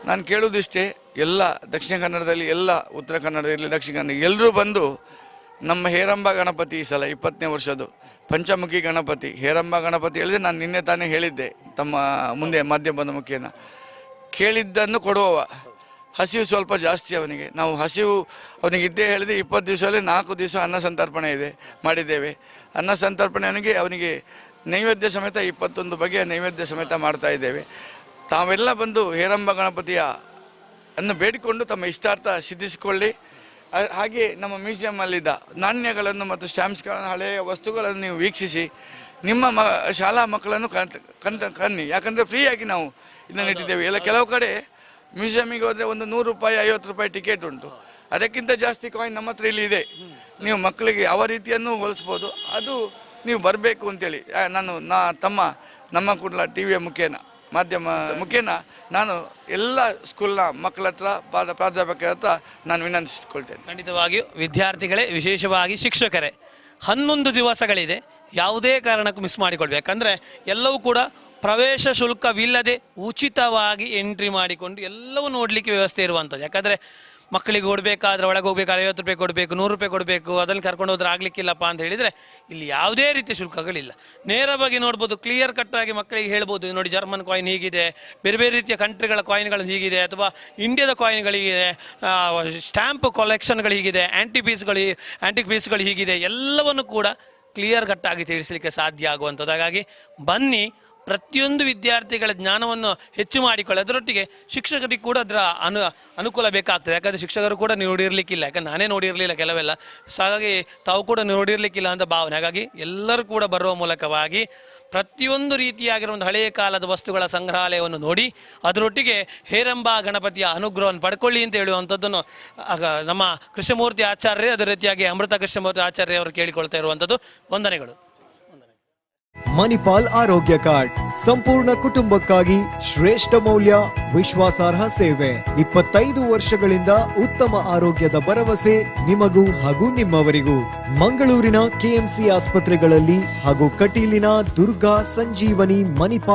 ನಾನು ಕೇಳೋದಿಷ್ಟೇ, ಎಲ್ಲ ದಕ್ಷಿಣ ಕನ್ನಡದಲ್ಲಿ, ಎಲ್ಲ ಉತ್ತರ ಕನ್ನಡದಲ್ಲಿ, ದಕ್ಷಿಣ ಕನ್ನಡ ಎಲ್ಲರೂ ಬಂದು ನಮ್ಮ ಹೇರಂಬ ಗಣಪತಿ ಈ ಸಲ ಇಪ್ಪತ್ತನೇ ವರ್ಷದ್ದು, ಪಂಚಮುಖಿ ಗಣಪತಿ, ಹೇರಂಬ ಗಣಪತಿ ಹೇಳಿದೆ ನಾನು ನಿನ್ನೆ ತಾನೇ ಹೇಳಿದ್ದೆ ತಮ್ಮ ಮುಂದೆ ಮಾಧ್ಯಮದ ಮುಖೇನ. ಕೇಳಿದ್ದನ್ನು ಕೊಡುವವ. ಹಸಿವು ಸ್ವಲ್ಪ ಜಾಸ್ತಿ ಅವನಿಗೆ. ನಾವು ಹಸಿವು ಅವನಿಗೆ ಇದ್ದೇ ಹೇಳಿದೆ ಇಪ್ಪತ್ತು ದಿವಸದಲ್ಲಿ ನಾಲ್ಕು ದಿವಸ ಅನ್ನ ಸಂತರ್ಪಣೆ ಇದೆ, ಮಾಡಿದ್ದೇವೆ. ಅನ್ನ ಸಂತರ್ಪಣೆ ಅವನಿಗೆ ಅವನಿಗೆ ನೈವೇದ್ಯ ಸಮೇತ ಇಪ್ಪತ್ತೊಂದು ಬಗೆಯ ನೈವೇದ್ಯ ಸಮೇತ ಮಾಡ್ತಾ ಇದ್ದೇವೆ. ತಾವೆಲ್ಲ ಬಂದು ಹೇರಂಬ ಗಣಪತಿಯ ಅನ್ನು ಬೇಡಿಕೊಂಡು ತಮ್ಮ ಇಷ್ಟಾರ್ಥ ಸಿದ್ಧಿಸಿಕೊಳ್ಳಿ. ಹಾಗೆ ನಮ್ಮ ಮ್ಯೂಸಿಯಮ್ಮಲ್ಲಿದ್ದ ನಾಣ್ಯಗಳನ್ನು ಮತ್ತು ಸ್ಟ್ಯಾಂಪ್ಸ್ಗಳನ್ನು ಹಳೆಯ ವಸ್ತುಗಳನ್ನು ನೀವು ವೀಕ್ಷಿಸಿ ನಿಮ್ಮ ಮ ಶಾಲಾ ಮಕ್ಕಳನ್ನು ಕಂತ ಕನ್ ಕನ್ನಿ. ಯಾಕಂದರೆ ಫ್ರೀಯಾಗಿ ನಾವು ಇದನ್ನು ಇಟ್ಟಿದ್ದೇವೆ. ಎಲ್ಲ ಕೆಲವು ಕಡೆ ಮ್ಯೂಸಿಯಮಿಗೆ ಹೋದರೆ ಒಂದು ನೂರು ರೂಪಾಯಿ ಐವತ್ತು ರೂಪಾಯಿ ಟಿಕೆಟ್ ಉಂಟು. ಅದಕ್ಕಿಂತ ಜಾಸ್ತಿ ಕಾಯಿನ್ ನಮ್ಮ ಹತ್ರ ಇಲ್ಲಿ ಇದೆ. ನೀವು ಮಕ್ಕಳಿಗೆ ಯಾವ ರೀತಿಯನ್ನು ಹೋಲಿಸ್ಬೋದು. ಅದು ನೀವು ಬರಬೇಕು ಅಂತೇಳಿ. ನಾನು ನಾ ತಮ್ಮ ನಮ್ಮ ಕೂಡಲ ಟಿ ವಿಯ ಮುಖೇನ. ಮಾಧ್ಯಮ ಮುಖೇನ ನಾನು ಎಲ್ಲ ಸ್ಕೂಲ್ನ ಮಕ್ಕಳ ಹತ್ರ ಪಾದ ಪ್ರಾಧ್ಯಾಪಕರ ಹತ್ರ ನಾನು ವಿನಂತಿಸಿಕೊಳ್ತೇನೆ. ಖಂಡಿತವಾಗಿಯೂ ವಿದ್ಯಾರ್ಥಿಗಳೇ, ವಿಶೇಷವಾಗಿ ಶಿಕ್ಷಕರೇ, ಹನ್ನೊಂದು ದಿವಸಗಳಿದೆ. ಯಾವುದೇ ಕಾರಣಕ್ಕೂ ಮಿಸ್ ಮಾಡಿಕೊಳ್ಬೇಕು. ಯಾಕಂದರೆ ಎಲ್ಲವೂ ಕೂಡ ಪ್ರವೇಶ ಶುಲ್ಕವಿಲ್ಲದೆ ಉಚಿತವಾಗಿ ಎಂಟ್ರಿ ಮಾಡಿಕೊಂಡು ಎಲ್ಲವೂ ನೋಡಲಿಕ್ಕೆ ವ್ಯವಸ್ಥೆ ಇರುವಂಥದ್ದು. ಯಾಕಂದರೆ ಮಕ್ಕಳಿಗೆ ಕೊಡಬೇಕಾದ್ರೆ ಒಳಗೆ ಹೋಗ್ಬೇಕಾದ್ರೆ ಐವತ್ತು ರೂಪಾಯಿ ಕೊಡಬೇಕು, ನೂರು ರೂಪಾಯಿ ಕೊಡಬೇಕು ಅದನ್ನು ಕರ್ಕೊಂಡು ಹೋದ್ರೆ ಆಗ್ಲಿಕ್ಕಿಲ್ಲಪ್ಪ ಅಂತ ಹೇಳಿದರೆ ಇಲ್ಲಿ ಯಾವುದೇ ರೀತಿಯ ಶುಲ್ಕಗಳಿಲ್ಲ. ನೇರವಾಗಿ ನೋಡ್ಬೋದು ಕ್ಲಿಯರ್ ಕಟ್ ಆಗಿ ಮಕ್ಕಳಿಗೆ ಹೇಳ್ಬೋದು ನೋಡಿ ಜರ್ಮನ್ ಕಾಯಿನ್ ಹೀಗಿದೆ, ಬೇರೆ ಬೇರೆ ರೀತಿಯ ಕಂಟ್ರಿಗಳ ಕಾಯಿನ್ಗಳು ಹೀಗಿದೆ, ಅಥವಾ ಇಂಡಿಯಾದ ಕಾಯಿನ್ಗಳಿಗಿದೆ ಸ್ಟ್ಯಾಂಪ್ ಕಲೆಕ್ಷನ್ಗಳು ಹೀಗಿದೆ ಆ್ಯಂಟಿ ಪೀಸ್ಗಳು ಆ್ಯಂಟಿಕ್ ಪೀಸ್ಗಳು ಹೀಗಿದೆ, ಎಲ್ಲವನ್ನು ಕೂಡ ಕ್ಲಿಯರ್ ಕಟ್ ಆಗಿ ತಿಳಿಸಲಿಕ್ಕೆ ಸಾಧ್ಯ ಆಗುವಂಥದ್ದು. ಹಾಗಾಗಿ ಬನ್ನಿ ಪ್ರತಿಯೊಂದು ವಿದ್ಯಾರ್ಥಿಗಳ ಜ್ಞಾನವನ್ನು ಹೆಚ್ಚು ಮಾಡಿಕೊಳ್ಳಿ. ಅದರೊಟ್ಟಿಗೆ ಶಿಕ್ಷಕರಿಗೆ ಕೂಡ ಅದರ ಅನು, ಅನುಕೂಲ ಬೇಕಾಗ್ತದೆ. ಯಾಕಂದರೆ ಶಿಕ್ಷಕರು ಕೂಡ ನೋಡಿರಲಿಕ್ಕಿಲ್ಲ. ಯಾಕಂದ್ರೆ ನಾನೇ ನೋಡಿರಲಿಲ್ಲ ಕೆಲವೆಲ್ಲ. ಸೊ ಹಾಗಾಗಿ ತಾವು ಕೂಡ ನೋಡಿರಲಿಕ್ಕಿಲ್ಲ ಅಂತ ಭಾವನೆ. ಹಾಗಾಗಿ ಎಲ್ಲರೂ ಕೂಡ ಬರುವ ಮೂಲಕವಾಗಿ ಪ್ರತಿಯೊಂದು ರೀತಿಯಾಗಿರುವ ಹಳೆಯ ಕಾಲದ ವಸ್ತುಗಳ ಸಂಗ್ರಹಾಲಯವನ್ನು ನೋಡಿ, ಅದರೊಟ್ಟಿಗೆ ಹೇರಂಬ ಗಣಪತಿಯ ಅನುಗ್ರಹವನ್ನು ಪಡ್ಕೊಳ್ಳಿ ಅಂತ ಹೇಳುವಂಥದ್ದನ್ನು ನಮ್ಮ ಕೃಷ್ಣಮೂರ್ತಿ ಆಚಾರ್ಯ ಅದೇ ರೀತಿಯಾಗಿ ಅಮೃತ ಕೃಷ್ಣಮೂರ್ತಿ ಆಚಾರ್ಯ ಅವರು ಕೇಳಿಕೊಳ್ತಾ ಇರುವಂಥದ್ದು. ವಂದನೆಗಳು. ಮಣಿಪಾಲ್ ಆರೋಗ್ಯ ಕಾರ್ಡ್. ಸಂಪೂರ್ಣ ಕುಟುಂಬಕ್ಕಾಗಿ ಶ್ರೇಷ್ಠ ಮೌಲ್ಯ ವಿಶ್ವಾಸಾರ್ಹ ಸೇವೆ. ಇಪ್ಪತ್ತೈದು ವರ್ಷಗಳಿಂದ ಉತ್ತಮ ಆರೋಗ್ಯದ ಭರವಸೆ ನಿಮಗೂ ಹಾಗೂ ನಿಮ್ಮವರಿಗೂ. ಮಂಗಳೂರಿನ ಕೆಎಂಸಿ ಆಸ್ಪತ್ರೆಗಳಲ್ಲಿ ಹಾಗೂ ಕಟೀಲಿನ ದುರ್ಗಾ ಸಂಜೀವನಿ ಮಣಿಪಾಲ್